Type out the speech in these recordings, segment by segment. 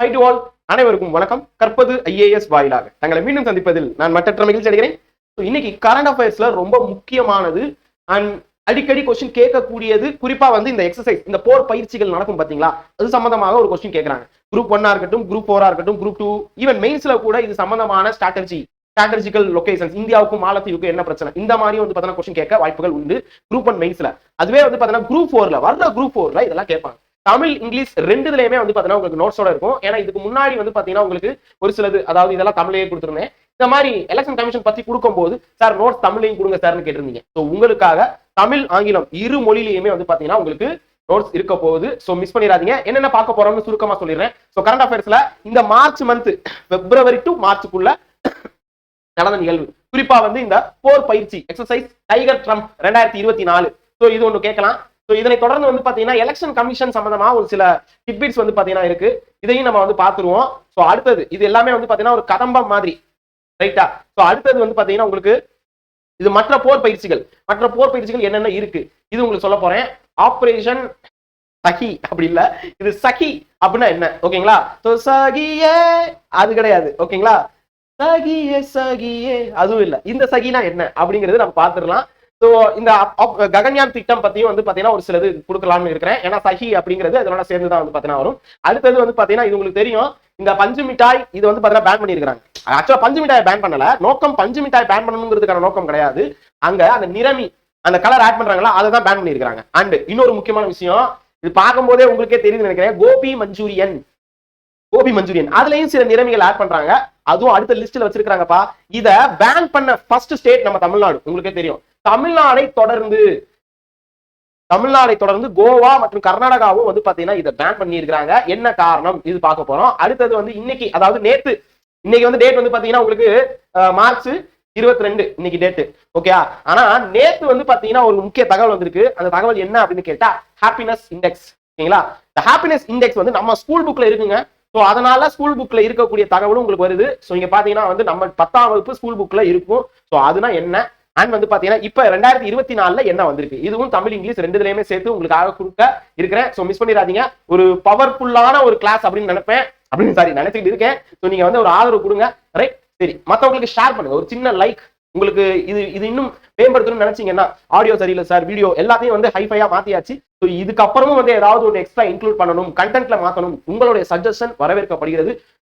High to all அனைவருக்கும் வணக்கம். கற்பது ஐஏஎஸ் வாயிலாக. தங்களை மீண்டும் சந்திப்பதில் நான் மற்றற்ற மகிழ்ச்சி அடைகிறேன். இன்னைக்கு கரண்ட் அஃபேர்ஸ்ல ரொம்ப முக்கியமானது அண்ட் அடிக்கடி கொஸ்டின் கேட்கக்கூடியது குறிப்பா வந்து இந்த எக்ஸசைஸ் இந்த போர் பயிற்சிகள் நடக்கும் பாத்தீங்களா? அது சம்பந்தமாக ஒரு கொஸ்டின் கேட்கறாங்க. குரூப் ஒன்னா இருக்கட்டும் குரூப் ஃபோரா இருக்கட்டும் குரூப் டூ ஈவன் மெயின்ஸ்ல கூட இது சம்பந்தமான ஸ்ட்ராட்டஜி ஸ்ட்ராட்டஜிக்கல் லொகேஷன்ஸ் இந்தியாவுக்கும் மாலத்தீவுக்கும் என்ன பிரச்சனை? இந்த மாதிரி வந்து பார்த்தீங்கன்னா கொஸ்டின் கேட்க வாய்ப்புகள் உண்டு. குரூப் ஒன் மெயின்ஸ்ல அதுவே வந்து பார்த்தீங்கன்னா குரூப் ஃபோர்ல வர்ற குரூப் ஃபோர்ல இதெல்லாம் கேட்பாங்க. தமிழ் இங்கிலீஷ் ரெண்டுலயுமே வந்து பாத்தீங்கன்னா உங்களுக்கு நோட்ஸோட இருக்கும். ஏன்னா இதுக்கு முன்னாடி வந்து பாத்தீங்கன்னா உங்களுக்கு ஒரு சிலது அதாவது இதெல்லாம் தமிழையே கொடுத்துருந்தேன். இந்த மாதிரி எலெக்ஷன் கமிஷன் பத்தி கொடுக்கும்போது சார் நோட்ஸ் தமிழையும் கொடுங்க சார்னு கேட்டிருந்தீங்க. ஸோ உங்களுக்காக தமிழ் ஆங்கிலம் இரு மொழியிலையுமே வந்து பாத்தீங்கன்னா உங்களுக்கு நோட்ஸ் இருக்க போகுது. ஸோ மிஸ் பண்ணிடாதீங்க. என்னென்ன பார்க்க போறோம்னு சுருக்கமா சொல்லிடுறேன். ஸோ கரண்ட் அஃபேர்ஸ்ல இந்த மார்ச் மந்த் பிப்ரவரி டு மார்ச்சுக்குள்ள நடந்த நிகழ்வு. குறிப்பா வந்து இந்த போர் பயிற்சி எக்ஸசைஸ் டைகர் ட்ரம்ப் ரெண்டாயிரத்தி இருபத்தி நாலு. ஸோ இது ஒன்று கேட்கலாம். இதனை தொடர்ந்து வந்து பாத்தீங்கன்னா எலெக்ஷன் கமிஷன் சம்பந்தமா ஒரு சில டிபிட்ஸ் வந்து பாத்தீங்கன்னா இருக்கு. இதையும் நம்ம வந்து பார்த்துருவோம். ஸோ அடுத்தது இது எல்லாமே வந்து பாத்தீங்கன்னா ஒரு கதம்பம் மாதிரி. ரைட்டா ஸோ அடுத்தது வந்து பாத்தீங்கன்னா உங்களுக்கு இது மற்ற போர் பயிற்சிகள். மற்ற போர் பயிற்சிகள் என்னென்ன இருக்கு? இது உங்களுக்கு சொல்ல போறேன். ஆப்ரேஷன் சகி அப்படி இல்ல. இது சகி அப்படின்னா என்ன? ஓகேங்களா? ஸோ சகியே அது கிடையாது. ஓகேங்களா? சகியே சகியே அதுவும் இல்லை. இந்த சகினா என்ன? அப்படிங்கிறது நம்ம பார்த்துடலாம். ஸோ இந்த அப்- ககன்யான் திட்டம் பத்தியும் வந்து பாத்தீங்கன்னா ஒரு சிலது கொடுக்கலாம்னு இருக்கிறேன். ஏன்னா சஹி அப்படிங்கிறது அதனோட சேர்ந்து தான் வந்து பாத்தீங்கன்னா வரும். அடுத்தது வந்து பாத்தீங்கன்னா இது உங்களுக்கு தெரியும். இந்த பஞ்சு மிட்டாய் இது வந்து பாத்தீங்கன்னா பேன் பண்ணிருக்காங்க ஆக்சுவலா பஞ்சு மிட்டாய் பேன் பண்ணல. நோக்கம் பஞ்சு மிட்டாய் பேன் பண்ணணுங்கிறதுக்கான நோக்கம் கிடையாது. அங்க அந்த நிறமி அந்த கலர் ஆட் பண்றாங்களா அதை தான் பேன் பண்ணியிருக்காங்க அண்ட் இன்னொரு முக்கியமான விஷயம் இது பார்க்கும்போதே உங்களுக்கே தெரியுது நினைக்கிறேன். கோபி மஞ்சூரியன். கோபி மஞ்சூரியன். அதுலயும் சில நிறமிகள் ஆட் பண்றாங்க. அதுவும் அடுத்த லிஸ்ட்ல வச்சிருக்காங்கப்பா இத பேன் பண்ண ஃபர்ஸ்ட் ஸ்டேட் நம்ம தமிழ்நாடு. உங்களுக்கே தெரியும். தமிழ்நாடை தொடர்ந்து தமிழ்நாடை தொடர்ந்து கோவா மற்றும் கர்நாடகாவும் வந்து பாத்தீங்கன்னா இதை பேன் பண்ணியிருக்கிறாங்க. என்ன காரணம்? இது பார்க்க போறோம். அடுத்தது வந்து இன்னைக்கு அதாவது நேத்து இன்னைக்கு வந்து டேட் வந்து பாத்தீங்கன்னா உங்களுக்கு மார்ச் இருபத்தி ரெண்டு இன்னைக்கு டேட்டு ஓகே ஆனா நேத்து வந்து பாத்தீங்கன்னா ஒரு முக்கிய தகவல் வந்திருக்கு. அந்த தகவல் என்ன அப்படின்னு கேட்டா ஹாப்பினஸ் இண்டெக்ஸ் ஓகேங்களா இந்த ஹாப்பினஸ் இண்டெக்ஸ் வந்து நம்ம ஸ்கூல் புக்ல இருக்குங்க. ஸோ அதனால ஸ்கூல் புக்ல இருக்கக்கூடிய தகவலும் உங்களுக்கு வருது. ஸோ இங்க பாத்தீங்கன்னா வந்து நம்ம பத்தாம் வகுப்பு ஸ்கூல் புக்ல இருக்கும். ஸோ அதுனா என்ன? அண்ட் வந்து பாத்தீங்கன்னா இப்ப ரெண்டாயிரத்தி இருபத்தி நாலுல என்ன வந்திருக்கு? இதுவும் தமிழ் இங்கிலீஷ் ரெண்டுலயுமே சேர்த்து உங்களுக்காக கொடுக்க இருக்கிறேன். ஸோ மிஸ் பண்ணிடாதீங்க. ஒரு பவர்ஃபுல்லான ஒரு கிளாஸ் அப்படின்னு நினைப்பேன். அப்படின்னு சாரி நினைச்சிட்டு இருக்கேன். ஸோ நீங்க வந்து ஒரு ஆதரவு கொடுங்க. ரைட் சரி. மத்தவங்களுக்கு ஷேர் பண்ணுங்க. ஒரு சின்ன லைக் உங்களுக்கு இது இது இன்னும் மேம்படுத்தணும்னு நினைச்சீங்கன்னா ஆடியோ சரியில்லை சார் வீடியோ எல்லாத்தையும் வந்து ஹைஃபையா மாத்தியாச்சு. ஸோ இதுக்கப்புறமும் வந்து ஏதாவது ஒரு எக்ஸ்ட்ரா இன்க்ளூட் பண்ணணும் கண்டென்ட்ல மாத்தணும். உங்களுடைய சஜஷன் வரவேற்கப்படுகிறது.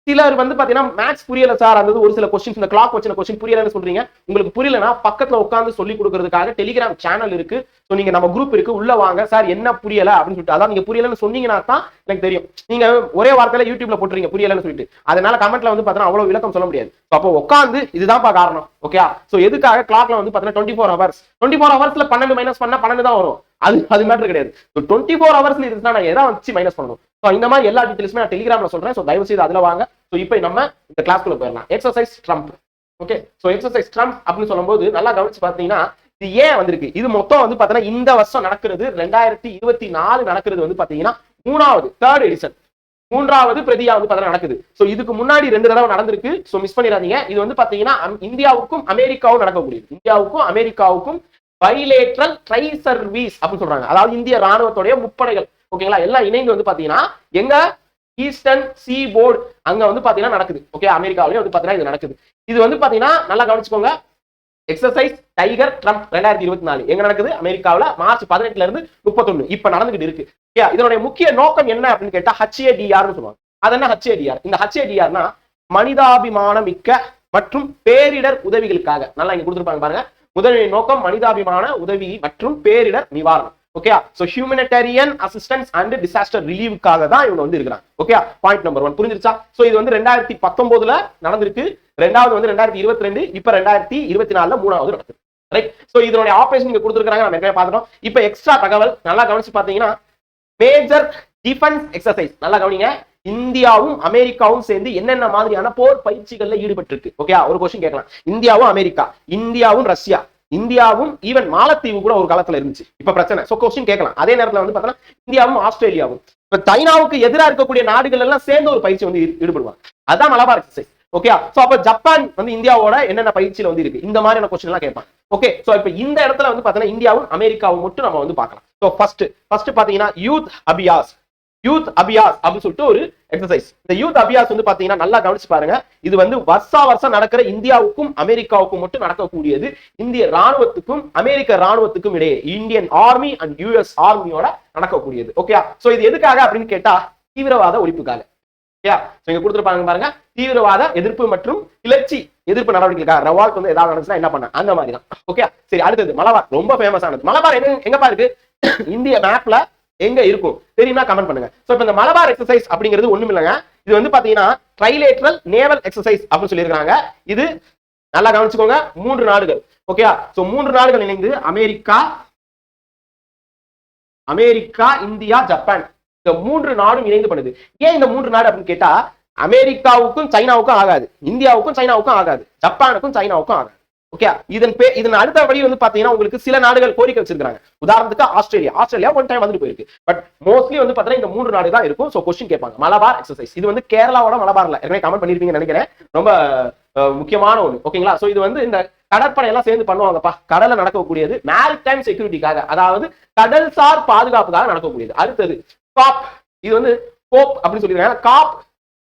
சிலர் வந்து பாத்தீங்கன்னா மேக்ஸ் புரியல சார் அந்த ஒரு சில கொஸ்டின்ஸ் இந்த கிளாக் வச்சு கொஸ்டின் புரியலன்னு சொல்றீங்க. உங்களுக்கு புரியலன்னா பக்கத்துல உட்காந்து சொல்லி கொடுக்கறதுக்காக டெலிகிராம் சேனல் இருக்கு. ஸோ நீங்க நம்ம குரூப் இருக்கு. உள்ள வாங்க. சார் என்ன புரியல அப்படின்னு சொல்லிட்டு அதான் நீங்க புரியலன்னு சொன்னீங்கன்னா தான் எனக்கு தெரியும். நீங்க ஒரே வார்த்தையில யூடியூப்ல போட்டுறீங்க புரியலன்னு சொல்லிட்டு. அதனால கமெண்ட்ல வந்து பாத்தீங்கன்னா அவ்வளவு விளக்கம் சொல்ல முடியாது. அப்போ உட்காந்து இதுதான்ப்பா காரணம். ஓகே சோ எதுக்காக கிளாக்ல வந்து பாத்தீங்கன்னா twenty four hours twenty four ஹவர்ஸ்ல பன்னெண்டு மைனஸ் பண்ணா பன்னெண்டு தான் வரும். அது அது மேட்டர் கிடையாது. ஸோ டுவெண்ட்டி ஃபோர் ஹவர்ஸ்ல இருந்துச்சுன்னா நான் எதை வச்சு மைனஸ் பண்ணணும்? ஸோ இந்த மாதிரி எல்லா டீட்டெயில்ஸுமே நான் டெலிகிராமில் சொல்கிறேன் ஸோ தயவு செய்து அதில் வாங்க. ஸோ இப்போ நம்ம இந்த கிளாஸ்க்குள்ள போயிடலாம். Exercise Trump okay so exercise Trump அப்படின்னு சொல்லும்போது நல்லா கவனிச்சு பார்த்தீங்கன்னா இது ஏன் வந்திருக்கு? இது மொத்தம் வந்து பார்த்தீங்கன்னா இந்த வருஷம் நடக்கிறது ரெண்டாயிரத்தி இருபத்தி நாலு நடக்கிறது வந்து பார்த்தீங்கன்னா மூணாவது தேர்ட் எடிஷன் மூன்றாவது பிரதியா வந்து பார்த்தீங்கன்னா நடக்குது. ஸோ இதுக்கு முன்னாடி ரெண்டு தடவை நடந்திருக்கு. ஸோ மிஸ் பண்ணிடாதீங்க. இது வந்து பார்த்தீங்கன்னா அம்- இந்தியாவுக்கும் அமெரிக்காவும் நடக்கக்கூடியது. இந்தியாவுக்கும் அமெரிக்காவுக்கும் பைலேட்ரல் ட்ரை சர்வீஸ் அப்படின்னு சொல்றாங்க. அதாவது இந்திய ராணுவத்துடைய முப்படைகள். ஓகேங்களா? எல்லாம் இணைந்து வந்து பாத்தீங்கன்னா எங்க? ஈஸ்டர்ன் சீ போர்டு அங்க வந்து பாத்தீங்கன்னா நடக்குது. ஓகே? அமெரிக்காவிலேயே வந்து பாத்தீங்கன்னா இது நடக்குது. இது வந்து பாத்தீங்கன்னா நல்லா கவனிச்சுக்கோங்க. எக்ஸசைஸ் டைகர் ட்ரம்ப் ரெண்டாயிரத்தி இருபத்தி நாலு. எங்க நடக்குது? அமெரிக்காவில் மார்ச் பதினெட்டுல இருந்து முப்பத்தொன்னு. இப்ப நடந்துகிட்டு இருக்கு. இதனுடைய முக்கிய நோக்கம் என்ன அப்படின்னு கேட்டா ஹச்ஏடிஆர்னு சொல்லுவாங்க. அது என்ன ஹச்ஏடிஆர் இந்த ஹச்ஏடிஆர்னா மனிதாபிமான மிக்க மற்றும் பேரிடர் உதவிகளுக்காக. நல்லா இங்க கொடுத்துருப்பாங்க பாருங்க. முதன்மை நோக்கம் மனிதாபிமான உதவி மற்றும் பேரிடர் நிவாரணம். Okay so humanitarian assistance and disaster ரிலீவுக்காக தான் இவங்க வந்து இருக்கிறாங்க. ஓகே பாயிண்ட் நம்பர் ஒன் புரிஞ்சிருச்சா? சோ இது வந்து ரெண்டாயிரத்தி பத்தொன்பதுல நடந்திருக்கு. ரெண்டாவது வந்து ரெண்டாயிரத்தி இருபத்தி ரெண்டு இப்ப ரெண்டாயிரத்தி இருபத்தி நாலுல மூணாவது நடக்குது. ரைட் சோ இதனுடைய ஆபரேஷன் இங்க கொடுத்துருக்காங்க நம்ம ஏற்கனவே இப்ப எக்ஸ்ட்ரா தகவல் நல்லா கவனிச்சு பாத்தீங்கன்னா மேஜர் டிஃபென்ஸ் எக்ஸசைஸ் நல்லா கவனிங்க. இந்தியாவும் அமெரிக்காவும் சேர்ந்து என்னென்ன மாதிரியான போர் பயிற்சிகள்ல ஈடுபட்டு இருக்கு ஓகே ஒரு கொஸ்டின் கேட்கலாம். இந்தியாவும் அமெரிக்கா இந்தியாவும் ரஷ்யா. இந்தியாவும் ஈவன் மாலத்தீவு கூட ஒரு காலத்துல இருந்துச்சு. இப்ப பிரச்சனை. சோ கொஸ்டின் கேட்கலாம். அதே நேரத்துல வந்து பாத்தீங்கன்னா இந்தியாவும் ஆஸ்திரேலியாவும். இப்ப சைனாவுக்கு எதிராக இருக்கக்கூடிய நாடுகள் எல்லாம் சேர்ந்து ஒரு பயிற்சி வந்து ஈடுபடுவாங்க. அதான் மலபார் எக்ஸசைஸ் ஓகே சோ அப்ப ஜப்பான் வந்து இந்தியாவோட என்னென்ன பயிற்சியில வந்து இருக்கு? இந்த மாதிரியான கொஸ்டின் எல்லாம் கேட்பாங்க. ஓகே சோ இப்ப இந்த இடத்துல வந்து பாத்தீங்கன்னா இந்தியாவும் அமெரிக்காவும் மட்டும் நம்ம வந்து பார்க்கலாம். சோ ஃபர்ஸ்ட் ஃபர்ஸ்ட் பாத்தீங்கன்னா யூத் அபியாஸ். யூத் அபியாஸ் அப்படின்னு சொல்லிட்டு ஒரு எக்ஸசைஸ் இந்த யூத் அபியாஸ் வந்து பாத்தீங்கன்னா நல்லா கவனிச்சு பாருங்க. இது வந்து வருஷா வருஷம் நடக்கிற இந்தியாவுக்கும் அமெரிக்காவுக்கும் மட்டும் நடக்கக்கூடியது. இந்திய ராணுவத்துக்கும் அமெரிக்க ராணுவத்துக்கும் இடையே இந்தியன் ஆர்மி அண்ட் யூஎஸ் ஆர்மியோட நடக்கக்கூடியது. ஓகே சோ இது எதுக்காக அப்படின்னு கேட்டா தீவிரவாத ஒழிப்புக்காக. ஓகே இங்க கொடுத்துருப்பாங்க பாருங்க தீவிரவாத எதிர்ப்பு மற்றும் கிளர்ச்சி எதிர்ப்பு நடவடிக்கைக்காக. ரவால்ட் வந்து ஏதாவது நடந்துச்சுன்னா என்ன பண்ண? அந்த மாதிரி தான் ஓகே சரி அடுத்தது மலபார். ரொம்ப ஃபேமஸ் ஆனது. மலபார் எங்க எங்கப்பா இருக்கு? இந்திய மேப்ல எங்க இருக்கும்? தெரியுமா கமெண்ட் பண்ணுங்க. சோ இப்போ இந்த மலபார் எக்ஸசைஸ் அப்படிங்கிறது ஒண்ணும் இல்லைங்க இது வந்து பாத்தீங்கன்னா ட்ரைலேட்ரல் நேவல் எக்ஸசைஸ் அப்படின்னு சொல்லியிருக்காங்க. இது நல்லா கவனிச்சுக்கோங்க. மூன்று நாடுகள். ஓகேயா சோ மூன்று நாடுகள் இணைந்து அமெரிக்கா அமெரிக்கா இந்தியா ஜப்பான். இந்த மூன்று நாடும் இணைந்து பண்ணுது. ஏன் இந்த மூன்று நாடு அப்படின்னு கேட்டா அமெரிக்காவுக்கும் சைனாவுக்கும் ஆகாது. இந்தியாவுக்கும் சைனாவுக்கும் ஆகாது. ஜப்பானுக்கும் சைனாவுக்கும் ஆகாது. ஓகே இதன் பே இதன் அடுத்த வழி வந்து பாத்தீங்கன்னா உங்களுக்கு சில நாடுகள் கோரிக்கை வச்சிருக்காங்க உதாரணத்துக்கு ஆஸ்திரேலியா. ஆஸ்திரேலியா ஒன் டைம் வந்துட்டு போயிருக்கு. பட் மோஸ்ட்லி வந்து பாத்தீங்கன்னா இந்த மூன்று நாடு தான் இருக்கும். சோ கொஸ்டின் கேட்பாங்க. மலபார் எக்ஸசைஸ் இது வந்து கேரளாவோட மலபார்ல ஏற்கனவே கமெண்ட் பண்ணிருப்பீங்கன்னு நினைக்கிறேன். ரொம்ப முக்கியமான ஒண்ணு. ஓகேங்களா சோ இது வந்து இந்த கடற்படை எல்லாம் சேர்ந்து பண்ணுவாங்கப்பா. கடல்ல நடக்கக்கூடியது மேரிடைம் செக்யூரிட்டிக்காக அதாவது கடல்சார் பாதுகாப்புக்காக நடக்கக்கூடியது. அடுத்தது காப் இது வந்து கோப் அப்படின்னு சொல்லியிருக்காங்க. காப்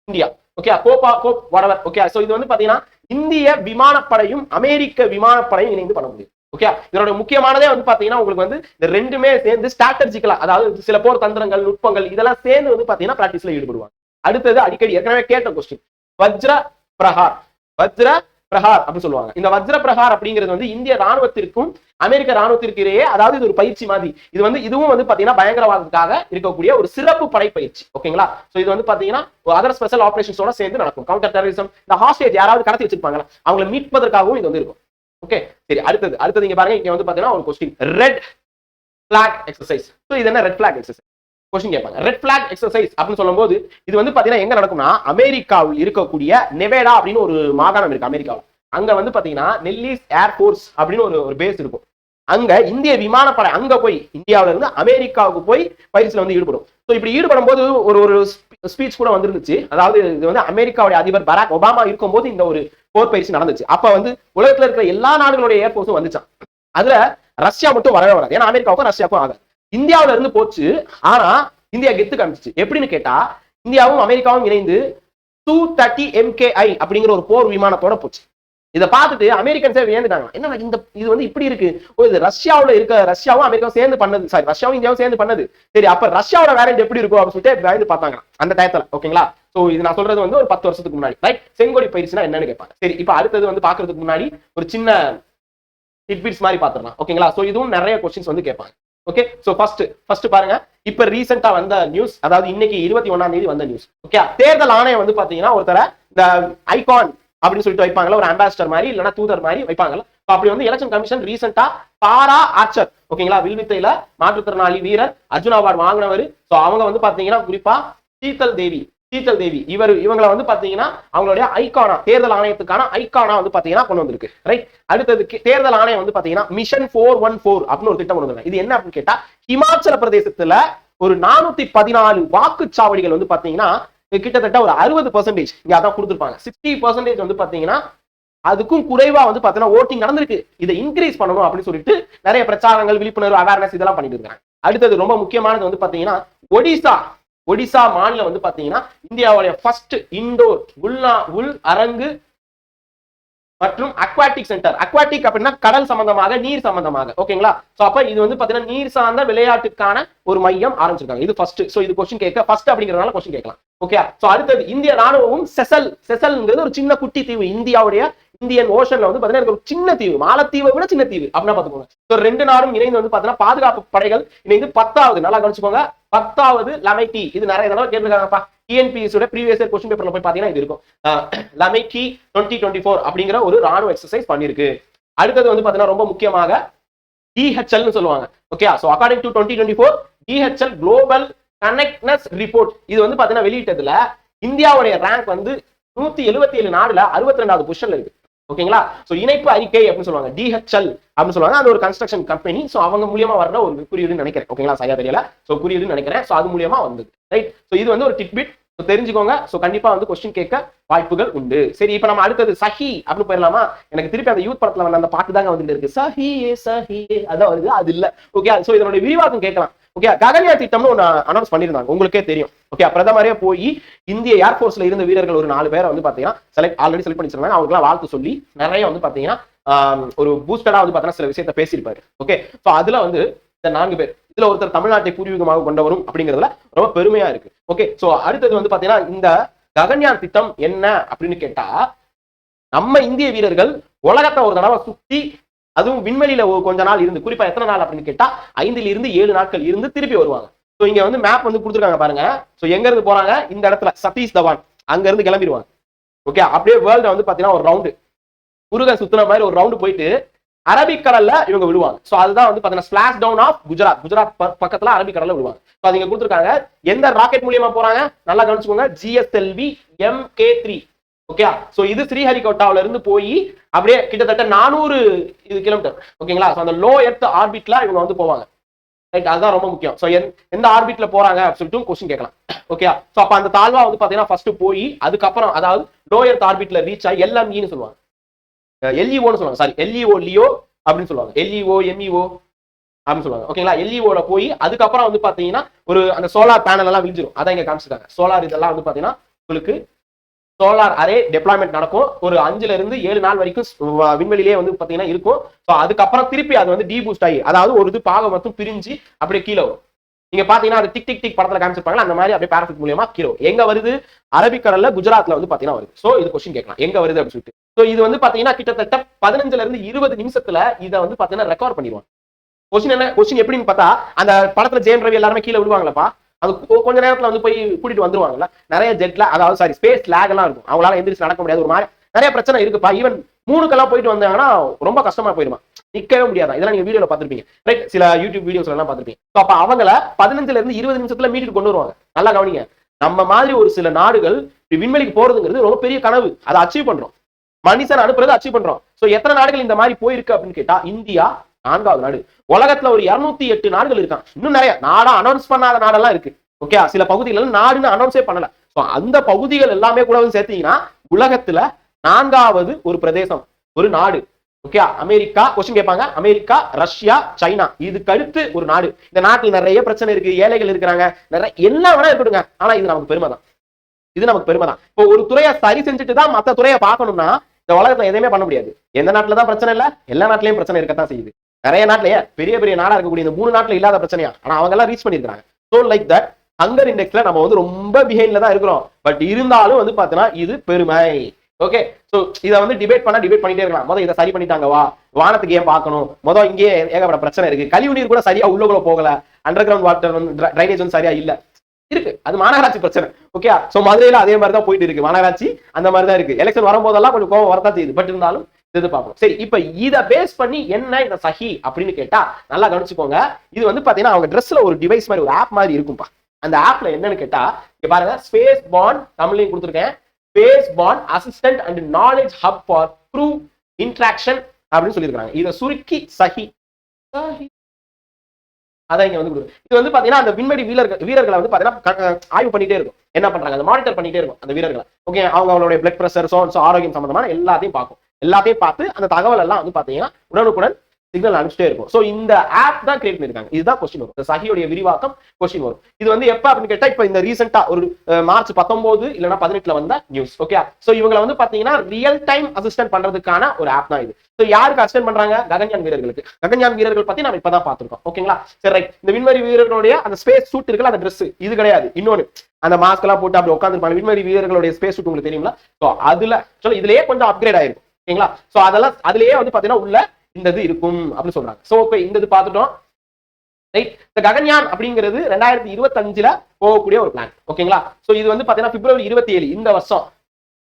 இந்தியா ஓகே கோப்பா கோப் வடவர் ஓகே சோ இது வந்து பாத்தீங்கன்னா இந்திய விமானப்படையும் அமெரிக்க விமானப்படையும் இணைந்து பண்ண முடியும். ஓகே இதோட முக்கியமானதே வந்து பாத்தீங்கன்னா உங்களுக்கு வந்து இந்த ரெண்டுமே சேர்ந்து ஸ்ட்ராட்டஜிக்கலா அதாவது சில போர் தந்திரங்கள் நுட்பங்கள் இதெல்லாம் சேர்ந்து வந்து பாத்தீங்கன்னா பிராக்டிஸ்ல ஈடுபடுவாங்க. அடுத்தது அடிக்கடி ஏற்கனவே கேட்ட கொஸ்டின் வஜ்ர பிரஹார் வஜ்ர பிரஹார் அப்படின்னு சொல்லுவாங்க. இந்த வஜ்ர பிரஹார் அப்படிங்கிறது வந்து இந்திய ராணுவத்திற்கும் அமெரிக்க ராணுவத்திற்கு இடையே அதாவது இது ஒரு பயிற்சி மாதிரி. இது வந்து இதுவும் வந்து பாத்தீங்கன்னா பயங்கரவாதத்துக்காக இருக்கக்கூடிய ஒரு சிறப்பு படை பயிற்சி. ஓகேங்களா? சோ இது வந்து பாத்தீங்கன்னா அதர் ஸ்பெஷல் ஆபரேஷன்ஸோட சேர்ந்து நடக்கும். கவுண்டர் டெரரிசம் இந்த ஹாஸ்டேஜ் யாராவது கடத்தி வச்சிருப்பாங்களா? அவங்களை மீட்பதற்காகவும் இது வந்து இருக்கும். ஓகே சரி அடுத்தது. அடுத்தது இங்க பாருங்க இங்க வந்து பாத்தீங்கன்னா ஒரு question red flag exercise so இது என்ன? ரெட் பிளாக் எக்ஸசைஸ் கொஸ்டின் கேட்பாங்க. ரெட் பிளாக் எக்ஸசைஸ் அப்படின்னு சொல்லும்போது இது வந்து பாத்தீங்கன்னா எங்க நடக்கும்னா அமெரிக்காவில் இருக்கக்கூடிய நெவேடா அப்படின்னு ஒரு மாகாணம் இருக்கு அமெரிக்காவில். அங்க வந்து பாத்தீங்கன்னா நெல்லிஸ் ஏர்போர்ஸ் அப்படின்னு ஒரு ஒரு பேஸ் இருக்கும். அங்க இந்திய விமானப்படை அங்க போய் இந்தியாவில இருந்து அமெரிக்காவுக்கு போய் பயிற்சியில வந்து ஈடுபடும். ஸோ இப்படி ஈடுபடும் போது ஒரு ஒரு ஸ்பீச் கூட வந்துருந்துச்சு. அதாவது இது வந்து அமெரிக்காவுடைய அதிபர் பராக் ஒபாமா இருக்கும்போது இந்த ஒரு போர் பயிற்சி நடந்துச்சு. அப்ப வந்து உலகத்துல இருக்கிற எல்லா நாடுகளுடைய ஏர்போர்ஸும் வந்துச்சான் அதுல ரஷ்யா மட்டும் வரவே வராது. ஏன்னா அமெரிக்காவுக்கும் ரஷ்யாவுக்கும் ஆகாது. இந்தியாவில இருந்து போச்சு. ஆனா இந்தியா கெத்து காமிச்சிச்சு. எப்படின்னு கேட்டா இந்தியாவும் அமெரிக்காவும் இணைந்து டூ தேர்ட்டி எம்கேஐ அப்படிங்கிற ஒரு போர் விமானத்தோட போச்சு. இதை பார்த்துட்டு அமெரிக்கன்ஸே வியந்துட்டாங்க என்ன இந்த இது வந்து இப்படி இருக்கு? ஓ இது ரஷ்யாவில் இருக்க ரஷ்யாவும் அமெரிக்காவும் சேர்ந்து பண்ணது. சாரி ரஷ்யாவும் இந்தியாவும் சேர்ந்து பண்ணது. சரி அப்ப ரஷ்யாவோட வேரண்ட் எப்படி இருக்கும் அப்படின்னு சொல்லிட்டு பயந்து பார்த்தாங்க அந்த டயத்துல ஓகேங்களா? சோ இது நான் சொல்றது வந்து ஒரு பத்து வருஷத்துக்கு முன்னாடி. ரைட் செங்கோடி பயிற்சினா என்னன்னு கேட்பாங்க. சரி இப்ப அடுத்தது வந்து பாக்குறதுக்கு முன்னாடி ஒரு சின்ன டிட்பிட்ஸ் மாதிரி பாத்துடலாம் ஓகேங்களா? சோ இதுவும் நிறைய கொஸ்டின்ஸ் வந்து கேட்பாங்க. ஓகே சோ ஃபர்ஸ்ட் ஃபர்ஸ்ட் பாருங்க. இப்ப ரீசெண்டா வந்த நியூஸ் அதாவது இன்னைக்கு இருபத்தி ஒன்னாம் தேதி வந்த நியூஸ் ஓகே தேர்தல் ஆணையம் வந்து பாத்தீங்கன்னா ஒருத்தர இந்த ஐகான் அப்படின்னு சொல்லிட்டு வைப்பாங்கல்ல ஒரு அம்பாசிடர் மாதிரி இல்லைன்னா தூதர் மாதிரி வைப்பாங்கல்ல. அப்படி வந்து எலெக்ஷன் கமிஷன் ரீசெண்டா பாரா ஆர்ச்சர் ஓகேங்களா வில்வித்தையில மாற்றுத்திறனாளி வீரர் அர்ஜுன் அவார்டு வாங்கினவர். சோ அவங்க வந்து பாத்தீங்கன்னா குறிப்பா சீத்தல் தேவி. சீத்தல் தேவி. இவர் இவங்களை வந்து பாத்தீங்கன்னா அவங்களுடைய ஐகானா தேர்தல் ஆணையத்துக்கான ஐகானா வந்து பாத்தீங்கன்னா கொண்டு வந்திருக்கு. ரைட் அடுத்தது தேர்தல் ஆணையம் வந்து பாத்தீங்கன்னா மிஷன் ஃபோர் ஒன் ஃபோர் அப்படின்னு ஒரு திட்டம் கொண்டு வந்தாங்க இது என்ன அப்படின்னு கேட்டா ஹிமாச்சல பிரதேசத்துல ஒரு நானூத்தி பதினாலு வாக்குச்சாவடிகள் வந்து பாத்தீங்கன்னா கிட்டத்தட்ட ஒரு அறுபது பர்சன்டேஜ் இங்க அதான் கொடுத்துருப்பாங்க. சிக்ஸ்டி பர்சன்டேஜ் வந்து பாத்தீங்கன்னா அதுக்கும் குறைவா வந்து பாத்தீங்கன்னா ஓட்டிங் நடந்திருக்கு. இதை இன்க்ரீஸ் பண்ணணும் அப்படின்னு சொல்லிட்டு நிறைய பிரச்சாரங்கள் விழிப்புணர்வு அவேர்னஸ் இதெல்லாம் பண்ணிட்டு இருக்காங்க. அடுத்தது ரொம்ப முக்கியமானது வந்து பாத்தீங்கன்னா ஒடிசா ஒடிசா மாநிலம் வந்து பாத்தீங்கன்னா இந்தியாவுடைய ஃபர்ஸ்ட் இண்டோர் உள்நா உள் அரங்கு மற்றும் அக்வாட்டிக் சென்டர் அக்வாட்டிக் அப்படின்னா கடல் சம்பந்தமாக நீர் சம்பந்தமாக. ஓகேங்களா? சோ அப்ப இது வந்து பாத்தீங்கன்னா நீர் சார்ந்த விளையாட்டுக்கான ஒரு மையம் ஆரம்பிச்சிருக்காங்க. இது ஃபர்ஸ்ட் சோ இது கொஸ்டின் கேட்க ஃபர்ஸ்ட் அப்படிங்கறதுனால கொஸ்டின் கேட்கலாம். ஓகே சோ அடுத்தது இந்திய ராணுவமும் செசல் செசல்ங்கிறது ஒரு சின்ன குட்டி தீவு. இந்தியாவுடைய இந்தியன் ஓஷன்ல வந்து பாத்தீங்கன்னா எனக்கு ஒரு சின்ன தீவு மாலத்தீவை விட சின்ன தீவு அப்படின்னா பாத்துக்கோங்க ரெண்டு நாடும் இணைந்து வந்து பாத்தீங்கன்னா பாதுகாப்பு படைகள் இணைந்து பத்தாவது நல்லா கவனிச்சுக்கோங்க. பத்தாவது லமைட்டி இது நிறைய தடவை கேட்டிருக்காங்கப்பா. டிஎன்பிஎஸ் ப்ரீவியஸ் இயர் கொஸ்டின் பேப்பர்ல போய் பாத்தீங்கன்னா இது இருக்கும். லமைட்டி டுவெண்ட்டி டுவெண்ட்டி ஃபோர் அப்படிங்கிற ஒரு ராணுவ எக்ஸசைஸ் பண்ணிருக்கு அடுத்தது வந்து பாத்தீங்கன்னா ரொம்ப முக்கியமாக டிஹெச்எல்னு சொல்லுவாங்க. Okay so according to twenty twenty four DHL global connectedness report இது வந்து பாத்தீங்கன்னா வெளியிட்டதுல இந்தியாவுடைய ரேங்க் வந்து நூத்தி எழுபத்தி ஏழு நாடுல அறுபத்தி ரெண்டாவது பொசிஷன்ல இருக்கு. ஓகேங்களா? ஸோ இணைப்பு அறிக்கை அப்படின்னு சொல்லுவாங்க. டிஹெச்எல் அப்படின்னு சொல்லுவாங்க. அது ஒரு கன்ஸ்ட்ரக்ஷன் கம்பெனி ஸோ அவங்க மூலியமா வர ஒரு குறியீடுன்னு நினைக்கிறேன். ஓகேங்களா? சரியா தெரியல? சோ குறியீடுன்னு நினைக்கிறேன். ஸோ அது மூலியமா வந்தது. ரைட் ஸோ இது வந்து ஒரு டிட்பிட் ஸோ தெரிஞ்சுக்கோங்க. ஸோ கண்டிப்பா வந்து கொஸ்டின் கேட்க வாய்ப்புகள் உண்டு. சரி இப்போ நம்ம அடுத்தது சஹி அப்படின்னு போயிடலாமா? எனக்கு திருப்பி அந்த யூத் படத்துல வந்த அந்த பாட்டு தாங்க வந்துட்டு இருக்கு. சஹி ஏ சஹி ஏ அதான் வருது. அது இல்ல. ஓகே ஸோ இதனுடைய விரிவாக்கம் கேட்கலாம். ஓகே ககன்யான் திட்டம்னு ஒன்று அனௌன்ஸ் பண்ணியிருந்தாங்க உங்களுக்கே தெரியும். ஓகே பிரதமரே போய் இந்திய ஏர்ஃபோர்ஸ்ல இருந்த வீரர்கள் ஒரு நாலு பேரை வந்து பார்த்தீங்கன்னா செலக்ட் ஆல்ரெடி செலக்ட் பண்ணிச்சிருந்தாங்க. அவங்களுக்குலாம் வாழ்த்து சொல்லி நிறைய வந்து பாத்தீங்கன்னா ஒரு பூஸ்டடா வந்து பாத்தீங்கன்னா சில விஷயத்த பேசியிருப்பாரு. ஓகே ஸோ அதுல வந்து இந்த நான்கு பேர் இதுல ஒருத்தர் தமிழ்நாட்டை பூர்வீகமாக கொண்டவரும் அப்படிங்கிறதுல ரொம்ப பெருமையா இருக்கு. ஓகே ஸோ அடுத்தது வந்து பாத்தீங்கன்னா இந்த ககன்யான் திட்டம் என்ன அப்படின்னு கேட்டா நம்ம இந்திய வீரர்கள் உலகத்தை ஒரு தடவை சுத்தி அதுவும் விண்வெளியில கொஞ்ச நாள் இருந்து குறிப்பா எத்தனை நாள் அப்படின்னு கேட்டா ஐந்துல இருந்து ஏழு நாட்கள் இருந்து திருப்பி வருவாங்க. ஸோ இங்க வந்து மேப் வந்து கொடுத்துருக்காங்க பாருங்க. ஸோ எங்க இருந்து போறாங்க? இந்த இடத்துல சதீஷ் தவான். அங்க இருந்து கிளம்பிடுவாங்க. ஓகே அப்படியே வேர்ல்ட வந்து பாத்தீங்கன்னா ஒரு ரவுண்டு முருக சுத்துன மாதிரி ஒரு ரவுண்டு போயிட்டு அரபிக்கடல்ல இவங்க விடுவாங்க. ஸோ அதுதான் வந்து பாத்தீங்கன்னா slash down of Gujarat Gujarat ப- பக்கத்துல அரபிக்கடல்ல விடுவாங்க. ஸோ அது இங்க கொடுத்துருக்காங்க. எந்த ராக்கெட் மூலியமா போறாங்க? நல்லா கவனிச்சுக்கோங்க. GSLV M K three okay so இது ஸ்ரீஹரிகோட்டாவில இருந்து போய் அப்படியே கிட்டத்தட்ட நானூறு இது கிலோமீட்டர் ஓகேங்களா ஸோ அந்த லோ எர்த் ஆர்பிட்ல இவங்க வந்து போவாங்க. ரைட் அதுதான் ரொம்ப முக்கியம். ஸோ எந்த ஆர்பிட்ல போறாங்க அப்படின்னு சொல்லிட்டு கொஸ்டின் கேட்கலாம் ஓகே ஸோ அப்ப அந்த தாழ்வா வந்து பாத்தீங்கன்னா ஃபர்ஸ்ட் போய் அதுக்கப்புறம் அதாவது லோ எர்த் ஆர்பிட்ல ரீச் ஆகி எல்எம்இன்னு சொல்லுவாங்க. எல்இஓன்னு சொல்லுவாங்க. சாரி எல்இஓ லியோ அப்படின்னு சொல்லுவாங்க. எல்இஓ எம்இஓ அப்படின்னு சொல்லுவாங்க. ஓகேங்களா எல்இஓட போய் அதுக்கப்புறம் வந்து பாத்தீங்கன்னா ஒரு அந்த சோலார் பேனல் எல்லாம் விழிஞ்சிடும் அதான் இங்க காமிச்சிருக்காங்க. சோலார் இதெல்லாம் வந்து பாத்தீங்கன்னா உங்களுக்கு சோலார் அரே டெப்ளாய்மெண்ட் நடக்கும். ஒரு அஞ்சுல இருந்து ஏழு நாள் வரைக்கும் விண்வெளியிலே வந்து பாத்தீங்கன்னா இருக்கும். ஸோ அதுக்கப்புறம் திருப்பி அது வந்து டீபூஸ்ட் ஆகி அதாவது ஒரு இது பாகம் மட்டும் பிரிஞ்சு அப்படியே கீழே வரும். நீங்க பாத்தீங்கன்னா அது டிக் டிக் டிக் படத்துல காமிச்சிருப்பாங்க அந்த மாதிரி அப்படியே பேராசிட் மூலியமா கீழே வரும். எங்க வருது? அரபிக்கடல்ல குஜராத்ல வந்து பாத்தீங்கன்னா வருது. சோ இது கொஸ்டின் கேட்கலாம். எங்க வருது அப்படின்னு சொல்லிட்டு. ஸோ இது வந்து பாத்தீங்கன்னா கிட்டத்தட்ட பதினஞ்சுல இருந்து இருபது நிமிஷத்துல இதை வந்து பாத்தீங்கன்னா ரெக்கார்ட் பண்ணிடுவாங்க. கொஸ்டின் என்ன? கொஸ்டின் எப்படின்னு பார்த்தா அந்த படத்துல ஜெயம் ரவி எல்லாருமே கீழே விடுவாங்களப்பா அது கொஞ்ச நேரத்துல வந்து போய் கூட்டிட்டு வந்துருவாங்கல்ல. நிறைய ஜெட்ல அதாவது சாரி ஸ்பேஸ் லேக் எல்லாம் இருக்கும். அவங்களால எந்திரிச்சு நடக்க முடியாது. ஒரு மாதிரி நிறைய பிரச்சனை இருக்குப்பா. ஈவன் மூணுக்கெல்லாம் போயிட்டு வந்தாங்கன்னா ரொம்ப கஷ்டமா போயிருமா நிக்கவே முடியாது? இதெல்லாம் நீங்க வீடியோல பாத்திருப்பீங்க ரைட் சில யூடியூப் வீடியோஸ்ல எல்லாம் பாத்திருப்பீங்க ஸோ அப்ப அவங்கள பதினஞ்சுல இருந்து இருபது நிமிஷத்துல மீட்டு கொண்டு வருவாங்க. நல்லா கவனிங்க. நம்ம மாதிரி ஒரு சில நாடுகள் விண்வெளிக்கு போறதுங்கிறது ரொம்ப பெரிய கனவு. அதை அச்சீவ் பண்றோம். மனுஷன் அனுப்புறது அச்சீவ் பண்றோம். சோ எத்தனை நாடுகள் இந்த மாதிரி போயிருக்கு அப்படின்னு கேட்டா இந்தியா நான்காவது நாடு. உலகத்துல ஒரு இருநூத்தி எட்டு நாடுகள் இருக்கான். இன்னும் நிறைய. நாடா அனௌன்ஸ் பண்ணாத நாடெல்லாம் இருக்கு. ஓகே சில பகுதிகள் நாடுன்னு அனௌன்ஸே பண்ணல. ஸோ அந்த பகுதிகள் எல்லாமே கூட வந்து சேர்த்தீங்கன்னா உலகத்துல நான்காவது ஒரு பிரதேசம் ஒரு நாடு. ஓகே அமெரிக்கா கொஸ்டின் கேட்பாங்க. America Russia China. இதுக்கு அடுத்து ஒரு நாடு. இந்த நாட்டில் நிறைய பிரச்சனை இருக்கு. ஏழைகள் இருக்கிறாங்க. நிறைய எல்லாம் வேணா இருக்கட்டுங்க ஆனா இது நமக்கு பெருமை தான். இது நமக்கு பெருமை தான். இப்போ ஒரு துறையை சரி செஞ்சுட்டு தான் மற்ற துறையை பார்க்கணும்னா இந்த உலகத்துல எதுவுமே பண்ண முடியாது. எந்த நாட்டுல தான் பிரச்சனை இல்லை. எல்லா நாட்டிலயும் பிரச்சனை இருக்கத்தான் செய்யுது. நிறைய நாட்டிலேயே பெரிய பெரிய நாடா இருக்கக்கூடிய இந்த மூணு நாட்டில் இல்லாத பிரச்சனையா? ஆனா அவங்க எல்லாம் ரீச் பண்ணிருக்காங்க ஸோ லைக் தட் ஹங்கர் இண்டெக்ஸ்ல நம்ம வந்து ரொம்ப பிஹைண்ட்ல தான் இருக்கிறோம். பட் இருந்தாலும் வந்து பாத்தீங்கன்னா இது பெருமை. ஓகே ஸோ இதை வந்து டிபேட் பண்ணா டிபேட் பண்ணிட்டே இருக்கலாம். முதல் இதை சரி பண்ணிட்டாங்க வா. வானத்துக்கு ஏன் பார்க்கணும்? முதல் இங்கே ஏகப்பட்ட பிரச்சனை இருக்கு. கழிவு நீர் கூட சரியா உள்ளக்குள்ள போகல. அண்டர் கிரவுண்ட் வாட்டர் வந்து ட்ரைனேஜ் வந்து சரியா இல்ல. இருக்கு. அது மாநகராட்சி பிரச்சனை. ஓகே ஸோ மதுரையில அதே மாதிரி தான் போயிட்டு இருக்கு. மாநகராட்சி அந்த மாதிரி தான் இருக்கு. எலெக்ஷன் வரும்போதெல்லாம் கொஞ்சம் கோவம் வரதான் செய்யுது. பட் இருந்தாலும் இது பார்ப்போம் சரி இப்போ இதை பேஸ் பண்ணி என்ன இந்த சஹி அப்படின்னு கேட்டா நல்லா கவனிச்சுக்கோங்க. இது வந்து பாத்தீங்கன்னா அவங்க ட்ரெஸ்ல ஒரு டிவைஸ் மாதிரி ஒரு ஆப் மாதிரி இருக்கும்பா. அந்த ஆப்ல என்னன்னு கேட்டா இங்க பாருங்க ஸ்பேஸ் பாண்ட் தமிழ்லையும் கொடுத்துருக்கேன். Space bond assistant and knowledge hub for through interaction அப்படின்னு சொல்லியிருக்காங்க இதை சுருக்கி சஹி சஹி அதான் இங்க வந்து கொடுக்குது. இது வந்து பாத்தீங்கன்னா அந்த விண்வெளி வீரர்கள் வீரர்களை வந்து பாத்தீங்கன்னா ஆய்வு பண்ணிட்டே இருக்கும். என்ன பண்றாங்க? அந்த மானிட்டர் பண்ணிட்டே இருக்கும் அந்த வீரர்களை. ஓகே அவங்க அவங்களுடைய பிளட் பிரஷர் சோன்ஸ் ஆரோக்கியம் சம்பந்தமான எல்லாத்தையும் பார்க்கும். எல்லாத்தையும் பார்த்து அந்த தகவல் எல்லாம் வந்து பாத்தீங்கன்னா உடனுக்குடன் சிக்னல் அனுப்பிச்சிட்டே இருக்கும். சோ இந்த ஆப் தான் கிரியேட் பண்ணிருக்காங்க இதுதான் கொஸ்டின் வரும். இந்த சஹியோடைய விரிவாக்கம் கொஸ்டின் வரும். இது வந்து எப்ப அப்படின்னு கேட்டா இப்ப இந்த ரீசெண்டா ஒரு மார்ச் பத்தொன்பது இல்லைன்னா பதினெட்டுல வந்த நியூஸ் ஓகே சோ இவங்களை வந்து பாத்தீங்கன்னா ரியல் டைம் அசிஸ்டன்ட் பண்றதுக்கான ஒரு ஆப் தான் இது. சோ யாருக்கு அசிஸ்டன்ட் பண்றாங்க? ககன்யான் வீரர்களுக்கு. ககன்யான் வீரர்கள் பத்தி நம்ம இப்பதான் பார்த்திருக்கோம். ஓகேங்களா சரி ரைட் இந்த விண்வெளி வீரர்களுடைய அந்த ஸ்பேஸ் சூட் இருக்குல்ல அந்த ட்ரெஸ் இது கிடையாது. இன்னொன்னு அந்த மாஸ்க் எல்லாம் போட்டு அப்படி உட்காந்துருப்பாங்க விண்வெளி வீரர்களுடைய ஸ்பேஸ் சூட் உங்களுக்கு தெரியுங்களா சோ அதுல சொல்ல இதுலயே கொஞ்சம் அப்கிரேட் ஆயிருக்கும். ஓகேங்களா? சோ அதெல்லாம் அதுலயே வந்து பாத்தீங்கன்னா உள்ள இந்த இது இருக்கும் அப்படின்னு சொல்றாங்க. சோ ஓகே இந்த இது பார்த்துட்டோம். ரைட் இந்த ககன்யான் அப்படிங்கிறது ரெண்டாயிரத்தி இருபத்தஞ்சுல போகக்கூடிய ஒரு பிளான் ஓகேங்களா? சோ இது வந்து பாத்தீங்கன்னா பிப்ரவரி இருபத்தி ஏழு இந்த வருஷம்.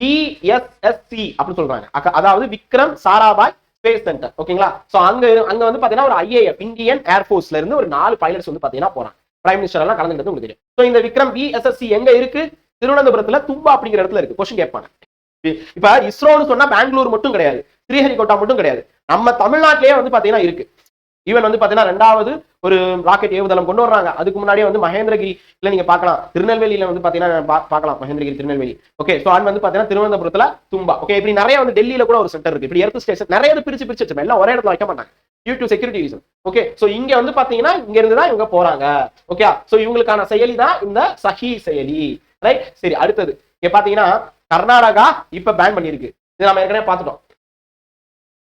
டிஎஸ்எஸ்சி அப்படின்னு சொல்றாங்க. அதாவது விக்ரம் சாராபாய் ஸ்பேஸ் சென்டர் ஓகேங்களா? சோ அங்க அங்க வந்து பாத்தீங்கன்னா ஒரு ஐஏஎஃப் இந்தியன் ஏர்ஃபோர்ஸ்ல இருந்து ஒரு நாலு பைலட்ஸ் வந்து பாத்தீங்கன்னா போறாங்க. பிரைம் மினிஸ்டர் எல்லாம் கலந்துக்கிறது உங்களுக்கு தெரியும். சோ இந்த விக்ரம் பிஎஸ்எஸ்சி எங்க இருக்கு? திருவனந்தபுரத்துல தும்பா அப்படிங்கிற இடத்துல இருக்கு. கொஸ்டின் கேட்பாங்க. இப்ப இஸ்ரோன்னு சொன்னா பெங்களூர் மட்டும் கிடையாது ஸ்ரீஹரிகோட்டா மட்டும் கிடையாது. நம்ம தமிழ்நாட்டிலேயே வந்து பாத்தீங்கன்னா இருக்கு. ஈவன் வந்து பாத்தீங்கன்னா ரெண்டாவது ஒரு ராக்கெட் ஏவுதளம் கொண்டு வர்றாங்க. அதுக்கு முன்னாடியே வந்து மகேந்திரகிரி இல்ல நீங்க பாக்கலாம் திருநெல்வேலியில வந்து பாத்தீங்கன்னா பா- பார்க்கலாம். மகேந்திரகிரி திருநெல்வேலி. ஓகே சோ அது வந்து பாத்தீங்கன்னா திருவனந்தபுரத்துல தும்பா. ஓகே இப்படி நிறைய வந்து டெல்லியில கூட ஒரு சென்டர் இருக்கு. இப்படி எர்த் ஸ்டேஷன் நிறைய பிரிச்சு பிரிச்சு வச்சு எல்லாம் ஒரே இடத்துல வைக்க மாட்டாங்க. Due to security reason okay so இங்க வந்து பாத்தீங்கன்னா இங்க இருந்து தான் இவங்க போறாங்க. ஓகே சோ இவங்களுக்கான செயலி தான் இந்த சஹி செயலி. ரைட் சரி அடுத்தது. இங்க பாத்தீங்கன்னா கர்நாடகா இப்ப பேன் பண்ணிருக்கு இது நம்ம ஏற்கனவே பார்த்துட்டோம்.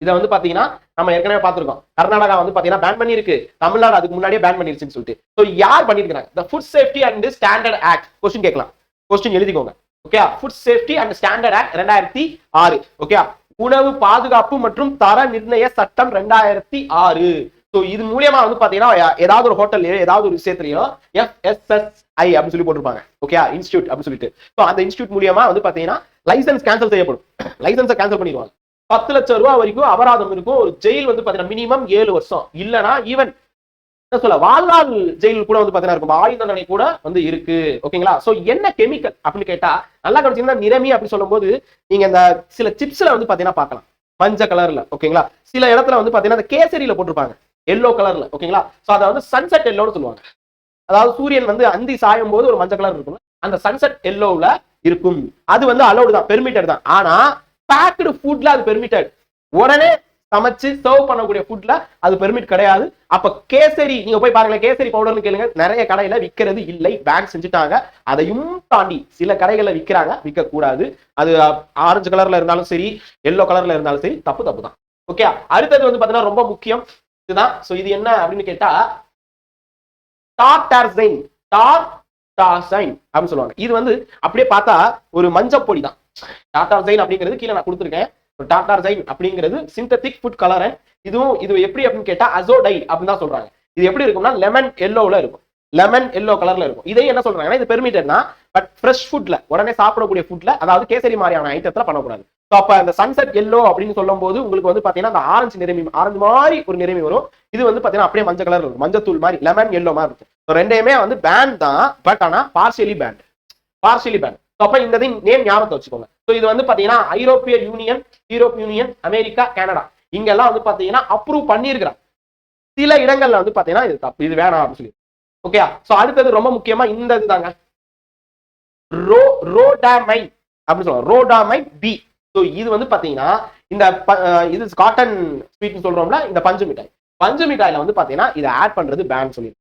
இதை வந்து பாத்தீங்கன்னா நம்ம ஏற்கனவே பார்த்துருக்கோம். கர்நாடகா வந்து பாத்தீங்கன்னா பேன் பண்ணிருக்கு தமிழ்நாடு அதுக்கு முன்னாடியே பேன் பண்ணிருச்சுன்னு சொல்லிட்டு. ஸோ யார் பண்ணிருக்காங்க இந்த food safety and standard act question கேட்கலாம். கொஸ்டின் எழுதிக்கோங்க. Okay food safety and standard act ரெண்டாயிரத்தி ஆறு. ஓகே உணவு பாதுகாப்பு மற்றும் தர நிர்ணய சட்டம் ரெண்டாயிரத்தி ஆறு. ஸோ இது மூலியமா வந்து பாத்தீங்கன்னா ஏதாவது ஒரு ஹோட்டல்லையோ ஏதாவது ஒரு விஷயத்துலயோ எஃப்எஸ்எஸ்ஐ அப்படின்னு சொல்லி போட்டிருப்பாங்க. ஓகே இன்ஸ்டியூட் அப்படின்னு சொல்லிட்டு. ஸோ அந்த இன்ஸ்டியூட் மூலியமா வந்து பாத்தீங்கன்னா லைசன்ஸ் கேன்சல் செய்யப்படும். லைசன்ஸை கேன்சல் பண்ணிடுவாங்க. பத்து லட்சம் ரூபாய் வரைக்கும் அபராதம் இருக்கும். ஒரு ஜெயில் வந்து பாத்தீங்கன்னா மினிமம் ஏழு வருஷம். இல்லனா ஈவன் என்ன சொல்ல வாழ்நாள் ஜெயில் கூட வந்து பாத்தீங்கன்னா இருக்கும். ஆயுள் தண்டனை கூட வந்து இருக்கு. ஓகேங்களா சோ என்ன கெமிக்கல் அப்படின்னு கேட்டா நல்லா கவனிச்சீங்கன்னா நிறமி அப்படின்னு சொல்லும்போது நீங்க இந்த சில சிப்ஸ்ல வந்து பாத்தீங்கன்னா பார்க்கலாம். மஞ்சள் கலர்ல ஓகேங்களா சில இடத்துல வந்து பாத்தீங்கன்னா அந்த கேசரியில போட்டிருப்பாங்க. எல்லோ கலர்ல ஓகேங்களா ஸோ அதை வந்து சன்செட் எல்லோன்னு சொல்லுவாங்க. அதாவது சூரியன் வந்து அந்தி சாயும் போது ஒரு மஞ்சள் கலர் இருக்கும் அந்த சன்செட் எல்லோவில் இருக்கும். அது வந்து அலௌடு தான் பெர்மிட்டட் தான். ஆனா பேக்டு ஃபுட்ல அது பெர்மிட்டட் உடனே சமைச்சு சர்வ் பண்ணக்கூடிய ஃபுட்ல அது பெர்மிட் கிடையாது. அப்ப கேசரி நீங்க போய் பாருங்களேன் கேசரி பவுடர்னு கேளுங்க. நிறைய கடையில விற்கிறது இல்லை. பேன் செஞ்சுட்டாங்க. அதையும் தாண்டி சில கடைகள்ல விற்கிறாங்க விற்க கூடாது அது ஆரஞ்சு கலர்ல இருந்தாலும் சரி எல்லோ கலர்ல இருந்தாலும் சரி தப்பு தப்பு தான். ஓகே அடுத்தது வந்து பாத்தீங்கன்னா ரொம்ப முக்கியம். இதுதான். சோ இது என்ன அப்படின்னு கேட்டா டார்டார்சைன் டாட்டாசைன் அப்படின்னு சொல்லுவாங்க. இது வந்து அப்படியே பார்த்தா ஒரு மஞ்சள் பொடி தான். டார்டார்சைன் அப்படிங்கிறது கீழே நான் கொடுத்துருக்கேன். டார்டார்சைன் அப்படிங்கிறது சிந்தட்டிக் ஃபுட் கலர் இதுவும் இது எப்படி அப்படின்னு கேட்டா அசோடை அப்படின்னு தான் சொல்றாங்க. இது எப்படி இருக்கும்னா லெமன் எல்லோல இருக்கும். லெமன் எல்லோ கலர்ல இருக்கும். இதே என்ன சொல்றாங்கன்னா இது பெர்மிட்டட்னா பட் ஃப்ரெஷ் ஃபுட்ல உடனே சாப்பிடக்கூடிய ஃபுட்ல அதாவது கேசரி மாதிரியான ஐட்டத்துல பண்ணக்கூடாது. அப்ப அந்த சன்செட் எல்லோ அப்படின்னு சொல்லும் போது உங்களுக்கு வந்து பாத்தீங்கன்னா அந்த ஆரஞ்சு நிறமி ஆரஞ்சு மாதிரி ஒரு நிறமி வரும். இது வந்து பாத்தீங்கன்னா அப்படியே மஞ்சள் கலர் இருக்கும் மஞ்சள் தூள் மாதிரி லெமன் எல்லோ மாதிரி இருக்கும். ஸோ ரெண்டையுமே வந்து பேண்ட் தான் பட் ஆனா பார்சியலி பேண்ட் பார்சியலி பேண்ட் அப்ப இந்த நேம் ஞாபகத்தை வச்சுக்கோங்க. ஸோ இது வந்து பாத்தீங்கன்னா ஐரோப்பிய union Europe union America Canada. இங்கெல்லாம் வந்து பாத்தீங்கன்னா அப்ரூவ் பண்ணியிருக்கிறாங்க. சில இடங்கள்ல வந்து பாத்தீங்கன்னா இது தப்பு இது வேணாம் அப்படின்னு சொல்லி ஓகே ஸோ அடுத்தது ரொம்ப முக்கியமா இந்த இதுதாங்க. ரோ ரோடாமைன் அப்படின்னு சொல்லுவாங்க. ரோடாமைன் பி ஸோ இது வந்து பார்த்தீங்கன்னா இந்த இது காட்டன் ஸ்வீட்னு சொல்றோம்ல இந்த பஞ்சு மிட்டாய். பஞ்சு மிட்டாயில வந்து பார்த்தீங்கன்னா இதை ஆட் பண்றது பேன் சொல்லியிருக்காங்க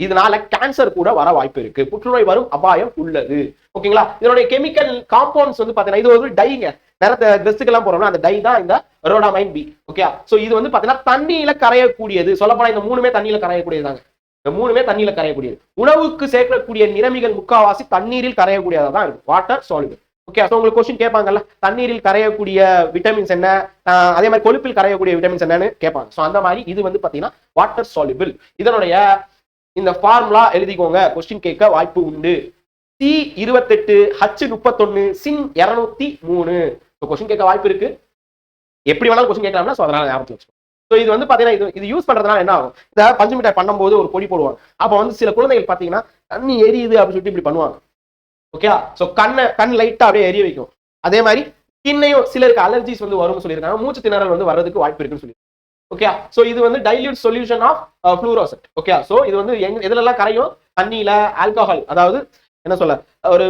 இதனால கேன்சர் கூட வர வாய்ப்பு இருக்கு. புற்றுநோய் வரும் அபாயம் உள்ளது. ஓகேங்களா? இதனுடைய கெமிக்கல் காம்பவுண்ட்ஸ் வந்து பார்த்தீங்கன்னா இது ஒரு டைங்க நிறைய ட்ரெஸ்ஸுக்கெல்லாம் போறோம்னா அந்த டை தான் இந்த ரோடாமைன் பி ஓகே ஸோ இது வந்து பார்த்தீங்கன்னா தண்ணியில கரையக்கூடியது. சொல்லப்போனா இந்த மூணுமே தண்ணியில கரையக்கூடியதாங்க இந்த மூணுமே தண்ணியில கரையக்கூடியது. உணவுக்கு சேர்க்கக்கூடிய நிறமிகள் முக்காவாசி தண்ணீரில் கரையக்கூடியதாக தான் இருக்கும். வாட்டர் சாலிபிள் ஓகே ஸோ உங்களுக்கு கொஸ்டின் கேட்பாங்கல்ல தண்ணீரில் கரையக்கூடிய விட்டமின்ஸ் என்ன? அதே மாதிரி கொழுப்பில் கரையக்கூடிய விட்டமின்ஸ் என்னன்னு கேட்பாங்க. ஸோ அந்த மாதிரி இது வந்து பார்த்தீங்கன்னா வாட்டர் சாலிபிள் இதனுடைய இந்த ஃபார்முலா எழுதிக்கோங்க. கொஸ்டின் கேட்க வாய்ப்பு உண்டு. சி இருபத்தெட்டு ஹச் முப்பத்தொன்னு சின் இரநூத்தி மூணு. கொஸ்டின் கேட்க வாய்ப்பு இருக்கு. எப்படி வேணாலும் கொஸ்டின் கேட்கலாம்னா ஸோ அதனால ஞாபகத்தில் ஸோ இது வந்து பார்த்தீங்கன்னா இது இது யூஸ் பண்ணுறதுனால என்ன ஆகும்? இந்த பஞ்சு மிட்டாய் பண்ணும்போது ஒரு பொடி போடுவாங்க. அப்போ வந்து சில குழந்தைகள் பார்த்தீங்கன்னா தண்ணி எரியுது அப்படின்னு சொல்லிட்டு இப்படி பண்ணுவாங்க. ஓகே ஸோ கண்ணை கண் லைட்டா அப்படியே எரிய வைக்கும். அதே மாதிரி கிண்ணையும் சிலருக்கு அலர்ஜிஸ் வந்து வரும்னு சொல்லியிருக்காங்க. மூச்சு திணறல் வந்து வர்றதுக்கு வாய்ப்பு இருக்குன்னு சொல்லி ஓகே ஸோ இது வந்து டைல்யூட் சொல்யூஷன் ஆஃப் ஃப்ளூரோசெட் ஓகே ஸோ இது வந்து எங் எதுலெல்லாம் கரையும்? தண்ணியில ஆல்கஹால் அதாவது என்ன சொல்ல? ஒரு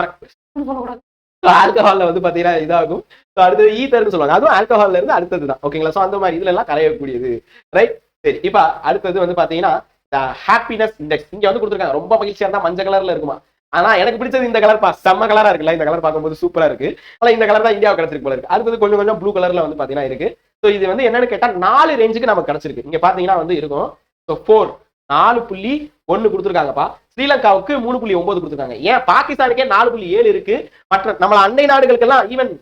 ஆல்கஹாலில் ஆல்கஹால்ல வந்து பாத்தீங்கன்னா இதாகும். ஸோ அடுத்தது ஈத்தர்னு சொல்லுவாங்க. அதுவும் ஆல்கஹால்ல இருந்து அடுத்தது தான். ஓகேங்களா ஸோ அந்த மாதிரி இதுல எல்லாம் கரையக்கூடியது. ரைட் சரி. இப்ப அடுத்தது வந்து பாத்தீங்கன்னா ஹாப்பினஸ் இண்டெக்ஸ் இங்க வந்து கொடுத்துருக்காங்க. ரொம்ப மகிழ்ச்சியா இருந்தால் மஞ்சள் கலர்ல இருக்குமா? ஆனா எனக்கு பிடிச்சது இந்த கலர் பா. செம்ம கலரா இருக்குல்ல இந்த கலர் பார்க்கும்போது சூப்பரா இருக்கு. ஆனா இந்த கலர் தான் இந்தியாவுக்கு கிடைச்சிருக்கு போல இருக்கு. அடுத்தது கொஞ்சம் கொஞ்சம் ப்ளூ கலர்ல வந்து பாத்தீங்கன்னா இருக்கு. ஸோ இது வந்து என்னன்னு கேட்டா நாலு ரேஞ்சுக்கு நமக்கு கிடைச்சிருக்கு. இங்க பாத்தீங்கன்னா வந்து இருக்கும். ஸோ ஃபோர் நாலு புள்ளி ஒன்னு கொடுத்துருக்காங்கப்பா. ஸ்ரீலங்காவுக்கு மூணு புள்ளி ஒன்பது கொடுத்துருக்காங்க. ஏன்? பாகிஸ்தானுக்கே நாலு புள்ளி ஏழு இருக்கு. மற்ற நம்ம அண்டை நாடுகளுக்கெல்லாம் ஈவன்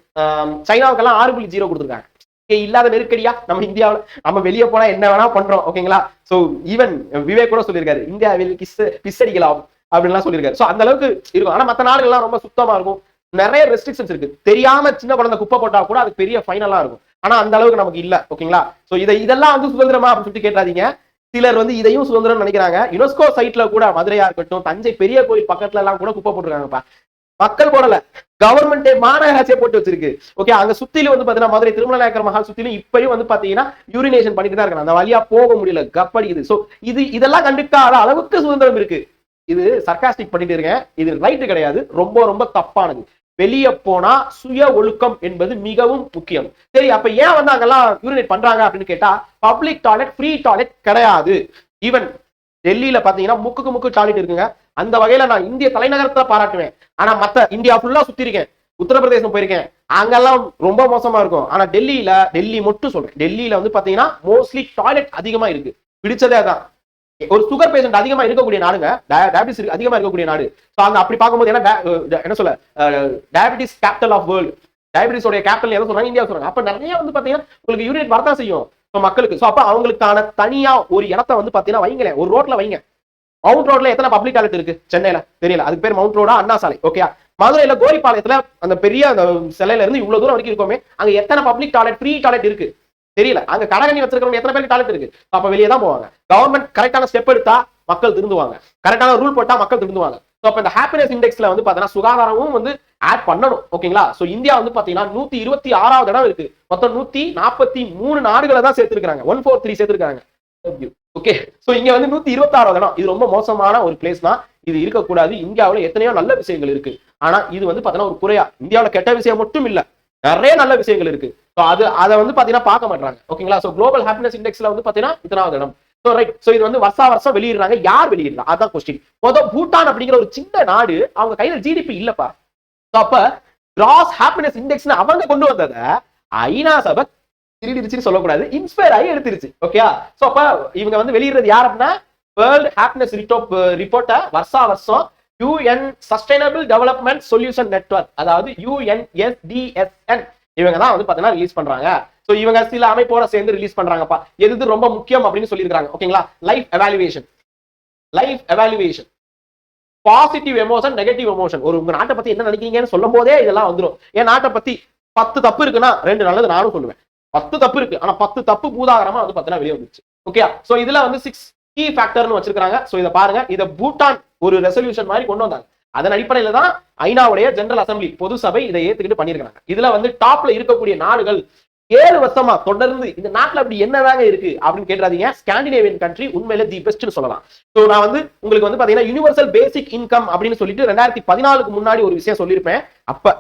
சைனாவுக்கெல்லாம் ஆறு புள்ளி ஜீரோ கொடுத்துருக்காங்க. இல்லாத நெருக்கடியா? நம்ம இந்தியாவுல நம்ம வெளியே போனா என்ன வேணா பண்றோம் ஓகேங்களா சோ ஈவன் விவேக் கூட சொல்லியிருக்காரு. இந்தியாவில் கிஸ் பிஸ் அடிக்கலாம். அப்படின்லாம் சொல்லியிருக்காரு. ஸோ அந்த அளவுக்கு இருக்கும். ஆனால் மற்ற நாடுகள்லாம் ரொம்ப சுத்தமாக இருக்கும். நிறைய ரெஸ்ட்ரிக்ஷன்ஸ் இருக்கு. தெரியாம சின்ன குழந்தை குப்பை போட்டா கூட அது பெரிய ஃபைனலா இருக்கும். ஆனா அந்த அளவுக்கு நமக்கு இல்ல. ஓகேங்களா சோ இதை இதெல்லாம் வந்து சுதந்திரமா அப்படின்னு சொல்லிட்டு கேட்டாதீங்க சிலர் வந்து இதையும் சுதந்திரம் நினைக்கிறாங்க. யுனெஸ்கோ சைட்ல கூட மதுரையா இருக்கட்டும் தஞ்சை பெரிய கோயில் பக்கத்துல எல்லாம் கூட குப்பை போட்டுருக்காங்கப்பா. மக்கள் போடல. கவர்மெண்டே மாநகராட்சியை போட்டு வச்சிருக்கு. ஓகே அங்க சுத்திலும் வந்து பாத்தீங்கன்னா மதுரை திருமல நாயக்கர் மஹால் சுத்திலும் இப்பயும் வந்து பாத்தீங்கன்னா யூரினேஷன் பண்ணிட்டு தான் இருக்காங்க. அந்த வழியா போக முடியல. கப்படிக்குது சோ இது இதெல்லாம் கண்டுக்காத அளவுக்கு சுதந்திரம் இருக்கு. இது சர்க்காஸ்டிக் பண்ணிட்டு இருக்கேன் இது ரைட்டு கிடையாது. ரொம்ப ரொம்ப தப்பானது. வெளியே போனா சுய ஒழுக்கம் என்பது மிகவும் முக்கியம். சரி அப்ப ஏன் வந்து அங்கெல்லாம் யூரினேட் பண்றாங்க அப்படின்னு கேட்டா பப்ளிக் டாய்லெட் ஃப்ரீ டாய்லெட் கிடையாது. ஈவன் டெல்லியில பாத்தீங்கன்னா முக்குக்கு முக்கு டாய்லெட் இருக்குங்க. அந்த வகையில நான் இந்திய தலைநகரத்தை பாராட்டுவேன். ஆனா மத்த இந்தியா ஃபுல்லா சுத்தி இருக்கேன். உத்தரப்பிரதேசம் போயிருக்கேன். அங்கெல்லாம் ரொம்ப மோசமா இருக்கும். ஆனா டெல்லியில டெல்லி மட்டும் சொல்றேன். டெல்லியில வந்து பாத்தீங்கன்னா மோஸ்ட்லி டாய்லெட் அதிகமா இருக்கு. பிடிச்சதே அதான். ஒரு சுகர் பேஷண்ட் அதிகமா இருக்கக்கூடிய நாடுங்க. டயபிட்டிஸ் அதிகமா இருக்கக்கூடிய நாடு. ஸோ அங்க அப்படி பார்க்கும்போது என்ன என்ன சொல்ல டயபிட்டிஸ் கேபிட்டல் ஆஃப் வேர்ல்டு டயபிட்டிஸோட கேபிட்டல் எதை சொல்றாங்க? இந்தியா சொல்றாங்க. அப்ப நிறைய வந்து பாத்தீங்கன்னா உங்களுக்கு யூனிட் வரதான் செய்யும். இப்போ மக்களுக்கு. ஸோ அப்போ அவங்களுக்கான தனியா ஒரு இடத்த வந்து பாத்தீங்கன்னா வைங்களேன். ஒரு ரோட்ல வைங்க. மவுண்ட் ரோட்ல எத்தனை பப்ளிக் டாய்லெட் இருக்கு? சென்னையில. தெரியல. அதுக்கு பேர் மவுண்ட் ரோடா அண்ணா சாலை. ஓகே மதுரையில கோரிப்பாளையத்துல அந்த பெரிய அந்த சிலையில இருந்து இவ்வளவு தூரம் வரைக்கும் இருக்கோமே. அங்க எத்தனை பப்ளிக் டாய்லெட் ஃப்ரீ டாய்லெட் இருக்கு? தெரியல. அங்க கடகணி வச்சிருக்கிறவங்க எத்தனை பேருக்கு டாய்லெட் இருக்கு? அப்ப வெளியே தான் போவாங்க. கவர்மெண்ட் கரெக்டான ஸ்டெப் எடுத்தா மக்கள் திருந்துவாங்க. கரெக்டான ரூல் போட்டா மக்கள் திருந்துவாங்க. ஸோ அப்போ இந்த ஹாப்பினஸ் இண்டெக்ஸ்ல வந்து பார்த்தீங்கன்னா சுகாதாரமும் வந்து ஆட் பண்ணணும். ஓகேங்களா ஸோ இந்தியா வந்து பார்த்தீங்கன்னா நூத்தி இருபத்தி ஆறாவது இடம் இருக்கு. மொத்தம் நூத்தி நாற்பத்தி மூணு நாடுகளை தான் சேர்த்திருக்காங்க ஒன் ஃபோர் த்ரீ சேர்த்திருக்காங்க. ஓகே ஸோ இங்க வந்து நூத்தி இருபத்தி ஆறாவது இடம் இது ரொம்ப மோசமான ஒரு பிளேஸ் தான். இது இருக்கக்கூடாது. இந்தியாவில் எத்தனையோ நல்ல விஷயங்கள் இருக்கு. ஆனா இது வந்து பார்த்தீங்கன்னா ஒரு குறையா. இந்தியாவில் கெட்ட விஷயம் மட்டும் இல்லை. நிறைய நல்ல விஷயங்கள் இருக்கு. ஸோ அது அதை வந்து பாத்தீங்கன்னா பார்க்க மாட்டாங்க ஓகேங்களா? ஸோ குளோபல் ஹாப்பினஸ் இண்டெக்ஸ்ல வந்து பாத்தீங்கன்னா இத்தனாவது இடம். ஸோ ரைட் ஸோ இது வந்து வருஷா வருஷம் வெளியிடுறாங்க. யார் வெளியிடலாம் அதான் கொஸ்டின் மொதல் பூட்டான் அப்படிங்கிற ஒரு சின்ன நாடு அவங்க கையில ஜிடிபி இல்லப்பா. ஸோ அப்ப கிராஸ் ஹாப்பினஸ் இண்டெக்ஸ்னு அவங்க கொண்டு வந்ததை ஐநா சபை திருடிருச்சுன்னு சொல்லக்கூடாது. இன்ஸ்பயர் ஆகி எடுத்துருச்சு. ஓகே ஸோ அப்ப இவங்க வந்து வெளியிடுறது யார் அப்படின்னா வேர்ல்டு ஹாப்பினஸ் ரிட்டோப் ரிப்போர்ட்டை வருஷா வருஷம் UN sustainable development solution network அதாவது யூஎன்எஸ்டிஎஸ்என் இவங்க தான் வந்து பார்த்தீங்கன்னா ரிலீஸ் பண்றாங்க. ஸோ இவங்க சில அமைப்போட சேர்ந்து ரிலீஸ் பண்றாங்கப்பா. எது ரொம்ப முக்கியம் அப்படின்னு சொல்லியிருக்காங்க ஓகேங்களா life evaluation life evaluation positive emotion negative emotion ஒரு உங்க நாட்டை பத்தி என்ன நினைக்கிறீங்கன்னு சொல்லும் போதே இதெல்லாம் வந்துடும் என் நாட்டை பத்தி பத்து தப்பு இருக்குன்னா ரெண்டு நல்லது நானும் சொல்லுவேன். பத்து தப்பு இருக்கு. ஆனா பத்து தப்பு பூதாகரமா வந்து பார்த்தீங்கன்னா வெளியே வந்துச்சு ஓகே ஸோ இதுல வந்து சிக்ஸ் கீ ஃபேக்டர்னு வச்சிருக்காங்க ஸோ இதை பாருங்க. இதை பூட்டான் ஒரு ரெசல்யூஷன் மாதிரி கொண்டு வந்தாங்க. அதன் அடிப்படையில தான் ஐநாவுடைய ஜெனரல் அசம்பிளி பொது சபை இதை ஏத்துக்கிட்டு பண்ணியிருக்காங்க இதுல வந்து டாப்ல இருக்கக்கூடிய நாடுகள் ஏழு வருஷமா தொடர்ந்து இந்த நாட்டுல அப்படி என்னதாங்க இருக்கு அப்படின்னு கேட்டுறாதீங்க. ஸ்காண்டினேவியன் கண்ட்ரி உண்மையில தி பெஸ்ட்னு சொல்லலாம். ஸோ நான் வந்து உங்களுக்கு வந்து பாத்தீங்கன்னா யூனிவர்சல் பேசிக் இன்கம் அப்படின்னு சொல்லிட்டு ரெண்டாயிரத்தி பதினாலுக்கு முன்னாடி ஒரு விஷயம் சொல்லியிருப்பேன். அப்ப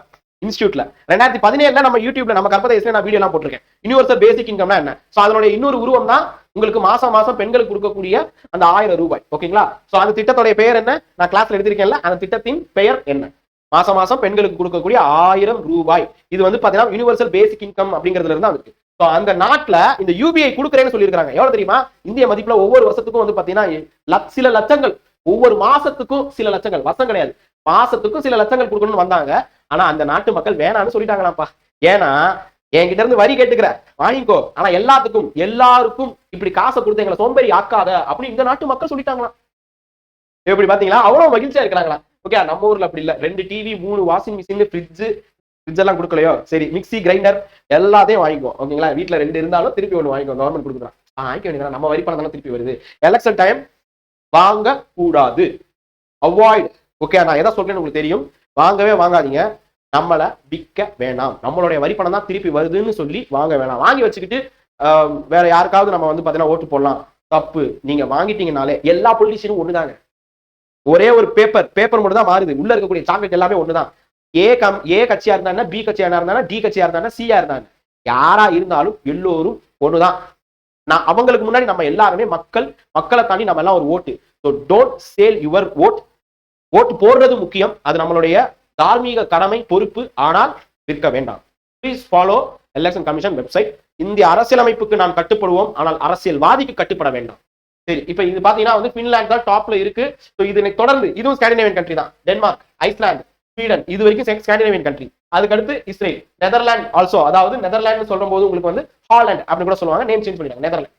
இன்ஸ்டியூட்ல ரெண்டாயிரத்தி பதினேழுல நம்ம யூடியூப்ல நம்ம கற்பதை நான் வீடியோ எல்லாம் போட்டிருக்கேன். யூனிவர்சல் பேசிக் இன்கம்னா என்ன? ஸோ அதனுடைய இன்னொரு உருவம் தான் உங்களுக்கு மாசம் மாசம் பெண்களுக்கு கொடுக்கக்கூடிய அந்த ஆயிரம் ரூபாய். ஓகேங்களா? சோ அந்த திட்டத்தோட பெயர் என்ன? நான் கிளாஸ்ல எடுத்திருக்கேன்ல அந்த திட்டத்தின் பெயர் என்ன? மாசம் மாசம் பெண்களுக்கு கொடுக்கக்கூடிய ஆயிரம் ரூபாய். இது வந்து பாத்தீங்கன்னா யூனிவர்சல் பேசிக் இன்கம் அப்படிங்கிறதுல இருந்து இருக்கு. ஸோ அந்த நாட்டுல இந்த யூபிஐ கொடுக்குறேன்னு சொல்லியிருக்காங்க எவ்வளவு தெரியுமா? இந்திய மதிப்புல ஒவ்வொரு வருஷத்துக்கும் வந்து பாத்தீங்கன்னா சில லட்சங்கள். ஒவ்வொரு மாசத்துக்கும் சில லட்சங்கள். வருஷம் கிடையாது. மாசத்துக்கும் சில லட்சங்கள் கொடுக்கணும்னு வந்தாங்க. ஆனா அந்த நாட்டு மக்கள் வேணாம்னு சொல்லிட்டாங்களாப்பா ஏன்னா என்கிட்ட இருந்து வரி கேட்டுக்கிற. வாங்கிக்கோ. ஆனா எல்லாத்துக்கும் எல்லாருக்கும் இப்படி காசை கொடுத்து எங்களை சோம்பேறி ஆக்காத அப்படின்னு இந்த நாட்டு மக்கள் சொல்லிட்டாங்களாம். எப்படி பாத்தீங்களா? அவ்வளவு மகிழ்ச்சியா இருக்கிறாங்களா ஓகே நம்ம ஊர்ல அப்படி இல்ல. ரெண்டு டிவி மூணு வாஷிங் மிஷின் ஃப்ரிட்ஜ் ஃப்ரிட்ஜ் எல்லாம் கொடுக்கலையோ? சரி மிக்ஸி கிரைண்டர் எல்லாத்தையும் வாங்கிக்கோ ஓகேங்களா வீட்டுல ரெண்டு இருந்தாலும் திருப்பி ஒன்று வாங்கிக்கோ கவர்மெண்ட் கொடுக்குறான் வாங்கிக்க வேண்டியதான் நம்ம வரி பணம் தானே திருப்பி வருது. எலெக்ஷன் டைம் வாங்க கூடாது அவாய்ட் ஓகே நான் எதை சொல்றேன்னு உங்களுக்கு தெரியும்? வாங்கவே வாங்காதீங்க. நம்மளை விற்க வேணாம். நம்மளுடைய வரி பணம் தான் திருப்பி வருதுன்னு சொல்லி வாங்க வேணாம். வாங்கி வச்சுக்கிட்டு வேற யாருக்காவது நம்ம வந்து பார்த்தீங்கன்னா ஓட்டு போடலாம். தப்பு. நீங்க வாங்கிட்டீங்கனாலே எல்லா பொலிட்டிஷியனும் ஒண்ணுதாங்க. ஒரே ஒரு பேப்பர் பேப்பர் மட்டும் தான் மாறுது. உள்ள இருக்கக்கூடிய சாக்லேட் எல்லாமே ஒண்ணுதான். ஏ கம் ஏ கட்சியா இருந்தா பி கட்சியா இருந்தா டி கட்சியா இருந்தா சியா இருந்தாங்க யாரா இருந்தாலும் எல்லோரும் ஒண்ணுதான். நான் அவங்களுக்கு முன்னாடி நம்ம எல்லாருமே மக்கள் மக்களை தாண்டி நம்ம எல்லாம் ஒரு ஓட்டு. So don't sell your vote ஓட்டு போடுறது முக்கியம். அது நம்மளுடைய தார்மீக கடமை பொறுப்பு ஆனால் விற்க வேண்டாம். Please follow election commission website இந்திய அரசியலமைப்புக்கு நாம் கட்டுப்படுவோம். ஆனால் அரசியல்வாதிக்கு கட்டுப்பட வேண்டாம். சரி இப்போ இது பாத்தீங்கன்னா வந்து பின்லாந்து தான் டாப்ல இருக்கு. ஸோ இதனை தொடர்ந்து இதுவும் ஸ்காண்டினேவியன் கண்ட்ரி தான். டென்மார்க் ஐஸ்லாந்து ஸ்வீடன் இது வரைக்கும் ஸ்காண்டினேவியன் கண்ட்ரி அதுக்கடுத்து இஸ்ரேல் நெதர்லாண்ட் ஆல்சோ அதாவது நெதர்லாண்ட் சொல்லும் போது உங்களுக்கு வந்து ஹாலண்ட் அப்படின்னு கூட சொல்லுவாங்க. நேம் சேஞ்ச் பண்ணிடுவாங்க. நெதர்லாண்ட்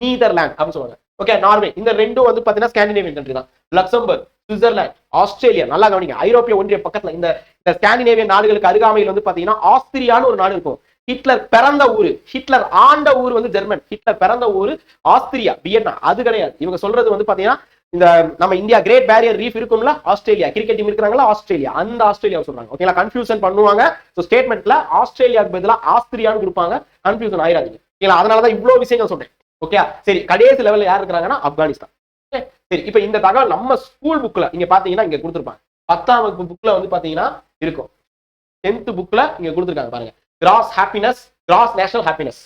நீதர்லாண்ட் அப்படின்னு சொல்லுவாங்க. ஓகே நார்வே இந்த ரெண்டும் வந்து பாத்தீங்கன்னா ஸ்காண்டினேவியன் கண்ட்ரி தான். லக்சம்பர்க் சுவிட்சர்லாந்து ஆஸ்திரேலியா நல்லா கவனிங்க. ஐரோப்பிய ஒன்றிய பக்கத்துல இந்த இந்த நாடுகளுக்கு அருகாமையில் வந்து பாத்தீங்கன்னா ஆஸ்திரியான்னு ஒரு நாடு இருக்கும். ஹிட்லர் பிறந்த ஊரு ஹிட்லர் ஆண்ட ஊர் வந்து ஜெர்மன். ஹிட்லர் பிறந்த ஊர் ஆஸ்திரியா வியன்னா அது கிடையாது. இவங்க சொல்றது வந்து பாத்தீங்கன்னா இந்த நம்ம இந்தியா கிரேட் பேரியர் ரீஃப் இருக்கும்ல ஆஸ்திரேலியா. கிரிக்கெட் டீம் இருக்கிறாங்களா ஆஸ்திரேலியா. அந்த ஆஸ்திரேலியா சொல்றாங்க. ஓகேங்களா கன்ஃபியூஷன் பண்ணுவாங்க. ஸோ ஸ்டேட்மெண்ட்ல ஆஸ்திரேலியாவுக்கு பதிலா ஆஸ்திரியான்னு கொடுப்பாங்க. கன்ஃபியூஷன் ஆயிராதீங்க. ஓகேங்களா அதனாலதான் இவ்வளவு விஷயங்கள் சொல்றேன். ஓகே சரி கடைசி லெவல்ல யார் இருக்கிறாங்கன்னா ஆப்கானிஸ்தான். சரி இப்ப இந்த தகவல் நம்ம ஸ்கூல் புக்ல இங்க பாத்தீங்கன்னா இங்க கொடுத்துருப்பாங்க. பத்தாம் வகுப்பு புக்ல வந்து பாத்தீங்கன்னா இருக்கும். டென்த் புக்ல இங்க கொடுத்துருக்காங்க பாருங்க. Gross happiness gross national happiness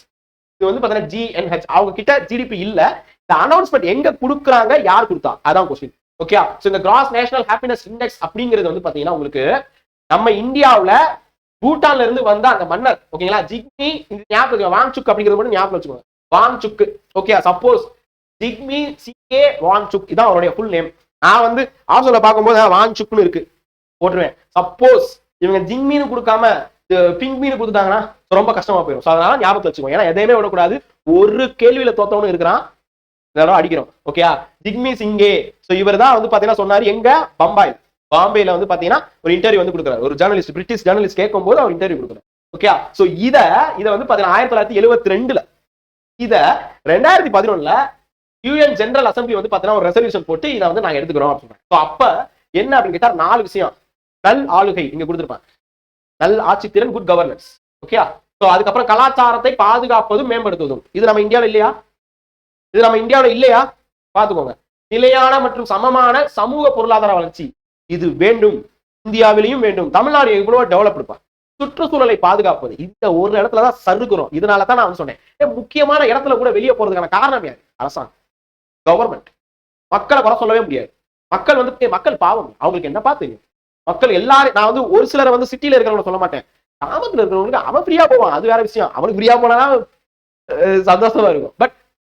இது வந்து பாத்தீங்கன்னா ஜிஎன்ஹெச் அவங்க கிட்ட ஜிடிபி இல்ல. இந்த அனௌன்ஸ்மெண்ட் எங்க கொடுக்குறாங்க யார் கொடுத்தா? அதான் கொஸ்டின் ஓகே ஸோ இந்த கிராஸ் நேஷனல் ஹாப்பினஸ் இண்டெக்ஸ் அப்படிங்கிறது வந்து பாத்தீங்கன்னா உங்களுக்கு நம்ம இந்தியாவுல பூட்டான்ல இருந்து வந்த அந்த மன்னர் ஓகேங்களா ஜிக்னி இந்த ஞாபகம் வாங்சுக் அப்படிங்கிறது மட்டும் ஞாபகம் வச்சுக்கோங்க. வாங்சுக் ஓகே சப்போஸ் ஜிக்மி சிகே வான்சுக் இதான் அவருடைய ஃபுல் நேம் நான் வந்து ஆப்ஷன்ல பார்க்கும்போது வான்சுக்னு இருக்கு. போட்டுருவேன். சப்போஸ் இவங்க ஜிங்மீனு கொடுக்காம பிங்க் மீன் கொடுத்துட்டாங்கன்னா ரொம்ப கஷ்டமா போயிடும் ஸோ அதனால ஞாபகத்தை வச்சுக்கோங்க. ஏன்னா எதையுமே விடக்கூடாது. ஒரு கேள்வியில தோத்தவனு இருக்கிறான். இதெல்லாம் அடிக்கிறோம். ஓகேயா ஜிக்மி சிங்கே ஸோ இவர் தான் வந்து பாத்தீங்கன்னா சொன்னாரு எங்க? பம்பாய் பாம்பேல வந்து பாத்தீங்கன்னா ஒரு இன்டர்வியூ வந்து கொடுக்குறாரு. ஒரு ஜேர்னலிஸ்ட் பிரிட்டிஷ் ஜேர்னலிஸ்ட் கேட்கும்போது அவர் இன்டர்வியூ கொடுக்குறாரு. ஓகே ஸோ இதை இதை வந்து பாத்தீங்கன்னா ஆயிரத்தி தொள்ளாயிரத்தி எழுபத்தி ரெண்டுல இத ரெண்டாயிரத்தி பதினொன்னுல யூஎன் ஜெனரல் அசம்பிளி வந்து பார்த்தீங்கன்னா ஒரு ரெசல்யூஷன் போட்டு இதை வந்து நாங்கள் எடுத்துக்கிறோம் அப்படின்னு ஸோ அப்ப என்ன அப்படின்னு கேட்டால் நாலு விஷயம். நல் ஆளுகை இங்க கொடுத்துருப்பாங்க. நல் ஆட்சித்திறன் குட் கவர்னன்ஸ் ஓகே சோ அதுக்கப்புறம் கலாச்சாரத்தை பாதுகாப்பதும் மேம்படுத்துவதும். இது நம்ம இந்தியாவில் இல்லையா? இது நம்ம இந்தியாவில் இல்லையா? பார்த்துக்கோங்க நிலையான மற்றும் சமமான சமூக பொருளாதார வளர்ச்சி. இது வேண்டும். இந்தியாவிலையும் வேண்டும். தமிழ்நாடு எவ்வளோ டெவலப் இருப்பா சுற்றுச்சூழலை பாதுகாப்பது. இந்த ஒரு இடத்துல தான் சருக்குறோம் இதனால தான் நான் வந்து சொன்னேன். முக்கியமான இடத்துல கூட வெளியே போறதுக்கான காரணம் யாரு? அரசாங்கம். கவர்மெண்ட் மக்களை குறை சொல்லவே முடியாது. மக்கள் வந்து மக்கள் பாவம். அவங்களுக்கு என்னப்பா தெரியும்? மக்கள் எல்லாரும் நான் வந்து ஒரு சிலரை வந்து சிட்டியில இருக்கிறவங்க சொல்ல மாட்டேன். கிராமத்துல இருக்கிறவங்களுக்கு அவன் ஃப்ரீயா போவான். அது வேற விஷயம். அவனுக்கு ஃப்ரீயா போனா சந்தோஷமா இருக்கும். பட்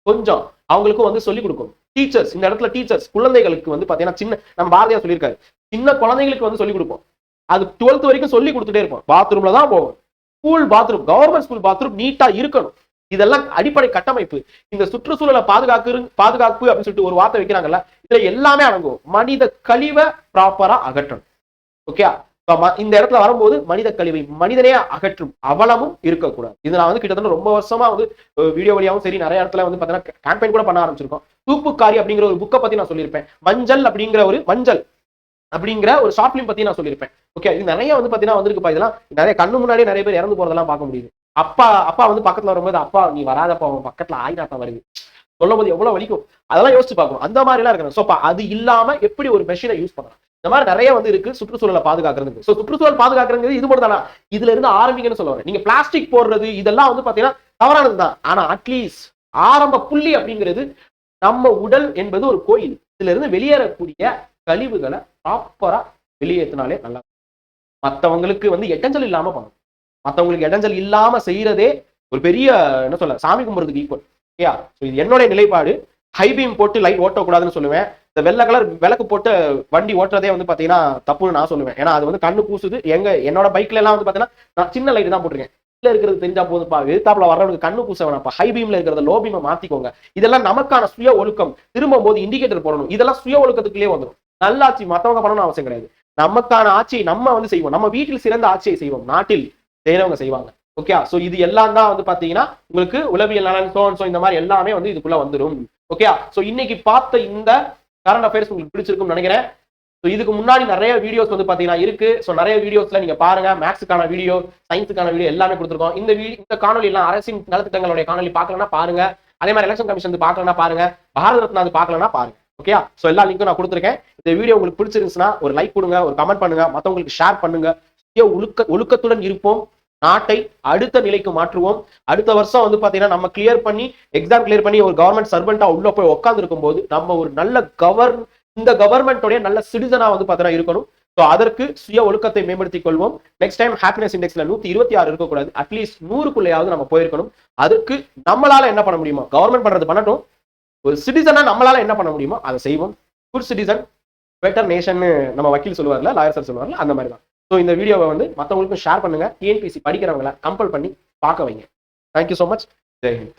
கொஞ்சம் அவங்களுக்கும் வந்து சொல்லிக் கொடுக்கும். டீச்சர்ஸ் இந்த இடத்துல டீச்சர்ஸ் குழந்தைகளுக்கு வந்து பாத்தீங்கன்னா சின்ன நம்ம பாரதியார் சொல்லியிருக்காரு. சின்ன குழந்தைங்களுக்கு வந்து சொல்லிக் கொடுப்போம். அது டுவெல்த் வரைக்கும் சொல்லி கொடுத்துட்டே இருப்போம். பாத்ரூம்ல தான் போவோம். School bathroom government school bathroom நீட்டா இருக்கணும். இதெல்லாம் அடிப்படை கட்டமைப்பு. இந்த சுற்றுச்சூழலை பாதுகாக்கு பாதுகாப்பு அப்படின்னு சொல்லிட்டு ஒரு வார்த்தை வைக்கிறாங்கல்ல இதுல எல்லாமே அடங்கும். மனித கழிவை ப்ராப்பரா அகற்றணும். ஓகே இந்த இடத்துல வரும்போது மனித கழிவை மனிதனே அகற்றும் அவலமும் இருக்கக்கூடாது. இது நான் வந்து கிட்டத்தட்ட ரொம்ப வருஷமா வந்து வீடியோ வழியாவும் சரி நிறைய இடத்துல வந்து பாத்தீங்கன்னா கேம்பெயின் கூட பண்ண ஆரம்பிச்சிருக்கோம். தூப்புக்காரி அப்படிங்கிற ஒரு புக்கை பத்தி நான் சொல்லியிருப்பேன். மஞ்சள் அப்படிங்கிற ஒரு மஞ்சள் அப்படிங்கிற ஒரு ஷார்ட் ஃபிலிம் பத்தி நான் சொல்லியிருப்பேன். ஓகே இது நிறைய வந்து பாத்தீங்கன்னா வந்திருக்குப்பா. இதெல்லாம் நிறைய கண்ணு முன்னாடியே நிறைய பேர் இறந்து போறதெல்லாம் பார்க்க முடியுது. அப்பா அப்பா வந்து பக்கத்துல வரும்போது அப்பா நீ வராதப்பா அவன் பக்கத்துல ஆயினாத்தான் வருது. சொல்லும் போது எவ்வளவு வலிக்கும்? அதெல்லாம் யோசிச்சு பார்க்கணும். அந்த மாதிரி எல்லாம் இருக்கணும் ஸோ அது இல்லாம எப்படி ஒரு மெஷினை யூஸ் பண்ணலாம்? இந்த மாதிரி நிறைய வந்து இருக்கு சுற்றுச்சூழலை பாதுகாக்கிறதுக்கு. ஸோ சுற்றுச்சூழல் பாதுகாக்கிறது இது மட்டும் தானா? இதுல இருந்து ஆரம்பிங்கன்னு சொல்ல வரேன் நீங்க பிளாஸ்டிக் போடுறது இதெல்லாம் வந்து பாத்தீங்கன்னா தவறானது தான். ஆனா அட்லீஸ்ட் ஆரம்ப புள்ளி அப்படிங்கிறது நம்ம உடல் என்பது ஒரு கோயில். இதுல இருந்து வெளியேறக்கூடிய கழிவுகளை ப்ராப்பரா வெளியேற்றினாலே நல்லா மற்றவங்களுக்கு வந்து எட்டஞ்சல் இல்லாம பண்ணணும். மற்றவங்களுக்கு இடைஞ்சல் இல்லாமல் செய்கிறதே ஒரு பெரிய என்ன சொல்ல சாமி கும்பிட்றதுக்கு ஈக்குவல் ஓகேயா ஸோ இது என்னுடைய நிலைப்பாடு. ஹை பீம் போட்டு லைட் ஓட்டக்கூடாதுன்னு சொல்லுவேன். இந்த வெள்ளை கலர் விளக்கு போட்டு வண்டி ஓட்டுறதே வந்து பார்த்தீங்கன்னா தப்புன்னு நான் சொல்லுவேன். ஏன்னா அது வந்து கண்ணு கூசுது. எங்க என்னோட பைக்ல எல்லாம் வந்து பார்த்தீங்கன்னா நான் சின்ன லைட் தான் போட்டிருக்கேன். இல்லை இருக்கிறது தெரிஞ்சா போதுப்பா எதிர்த்தாப்புல வர்றவனுக்கு கண்ணு பூச வேணாப்பா ஹை பீம்ல இருக்கிறத லோ பீமை மாத்திக்கோங்க. இதெல்லாம் நமக்கான சுய ஒழுக்கம். திரும்பும் போது இண்டிகேட்டர் போடணும். இதெல்லாம் சுய ஒழுக்கத்துக்குள்ளே வந்துடும் நல்லாட்சி மற்றவங்க பண்ணணும் அவசியம் கிடையாது. நமக்கான ஆட்சியை நம்ம வந்து செய்வோம். நம்ம வீட்டில் சிறந்த ஆட்சியை செய்வோம். நாட்டில். செய்யறவங்க செய்வாங்க. ஓகே சோ இது எல்லாம் தான் வந்து பாத்தீங்கன்னா உங்களுக்கு உளவியல் நலன் சோன் சோ இந்த மாதிரி எல்லாமே வந்து இதுக்குள்ள வந்துடும் ஓகே சோ இன்னைக்கு பார்த்த இந்த கரண்ட் அஃபேர்ஸ் உங்களுக்கு பிடிச்சிருக்கும்னு நினைக்கிறேன். ஸோ இதுக்கு முன்னாடி நிறைய வீடியோஸ் வந்து பாத்தீங்கன்னா இருக்கு. ஸோ நிறைய வீடியோஸ்ல நீங்க பாருங்க. மேக்ஸுக்கான வீடியோ சயின்ஸுக்கான வீடியோ எல்லாமே கொடுத்துருக்கோம். இந்த வீ இந்த காணொலி எல்லாம் அரசின் நலத்திட்டங்களுடைய காணொலி பார்க்கலன்னா பாருங்க. அதே மாதிரி எலெக்ஷன் கமிஷன் பார்க்கலன்னா பாருங்க. பாரத ரத்னா அது பார்க்கலன்னா பாருங்க. ஓகே ஸோ எல்லா லிங்க்கும் நான் கொடுத்துருக்கேன். இந்த வீடியோ உங்களுக்கு பிடிச்சிருந்துச்சுன்னா ஒரு லைக் கொடுங்க ஒரு கமெண்ட் பண்ணுங்க. மற்றவங்களுக்கு ஷேர் பண்ணுங்க. ஒழுக்க ஒழுக்கத்துடன் இருப்போம். நாட்டை அடுத்த நிலைக்கு மாற்றுவோம். அடுத்த வருஷம் வந்து பாத்தீங்கன்னா நம்ம கிளியர் பண்ணி எக்ஸாம் கிளியர் பண்ணி ஒரு கவர்மெண்ட் சர்வெண்டா உள்ள போய் உட்காந்துருக்கும் இருக்கும்போது நம்ம ஒரு நல்ல கவர் இந்த கவர்மெண்டோடைய நல்ல சிட்டிசனா வந்து பாத்தீங்கன்னா இருக்கணும். ஸோ அதற்கு சுய ஒழுக்கத்தை மேம்படுத்திக் கொள்வோம். நெக்ஸ்ட் டைம் ஹாப்பினஸ் இண்டெக்ஸ்ல நூத்தி இருபத்தி ஆறு இருக்கக்கூடாது. அட்லீஸ்ட் நூறுக்குள்ளையாவது நம்ம போயிருக்கணும். அதுக்கு நம்மளால என்ன பண்ண முடியுமோ? கவர்மெண்ட் பண்றது பண்ணட்டும். ஒரு சிட்டிசனா நம்மளால என்ன பண்ண முடியுமோ அதை செய்வோம். குட் சிட்டிசன் பெட்டர் நேஷன் நம்ம வக்கீல் சொல்லுவார்ல லாயர் சார் சொல்லுவார்ல அந்த மாதிரி தான் ஸோ இந்த வீடியோவை வந்து மற்றவங்களுக்கும் ஷேர் பண்ணுங்க. டிஎன்பிசி படிக்கிறவங்களை கம்பல் பண்ணி பார்க்க வைங்க. Thank you so much Jai Hind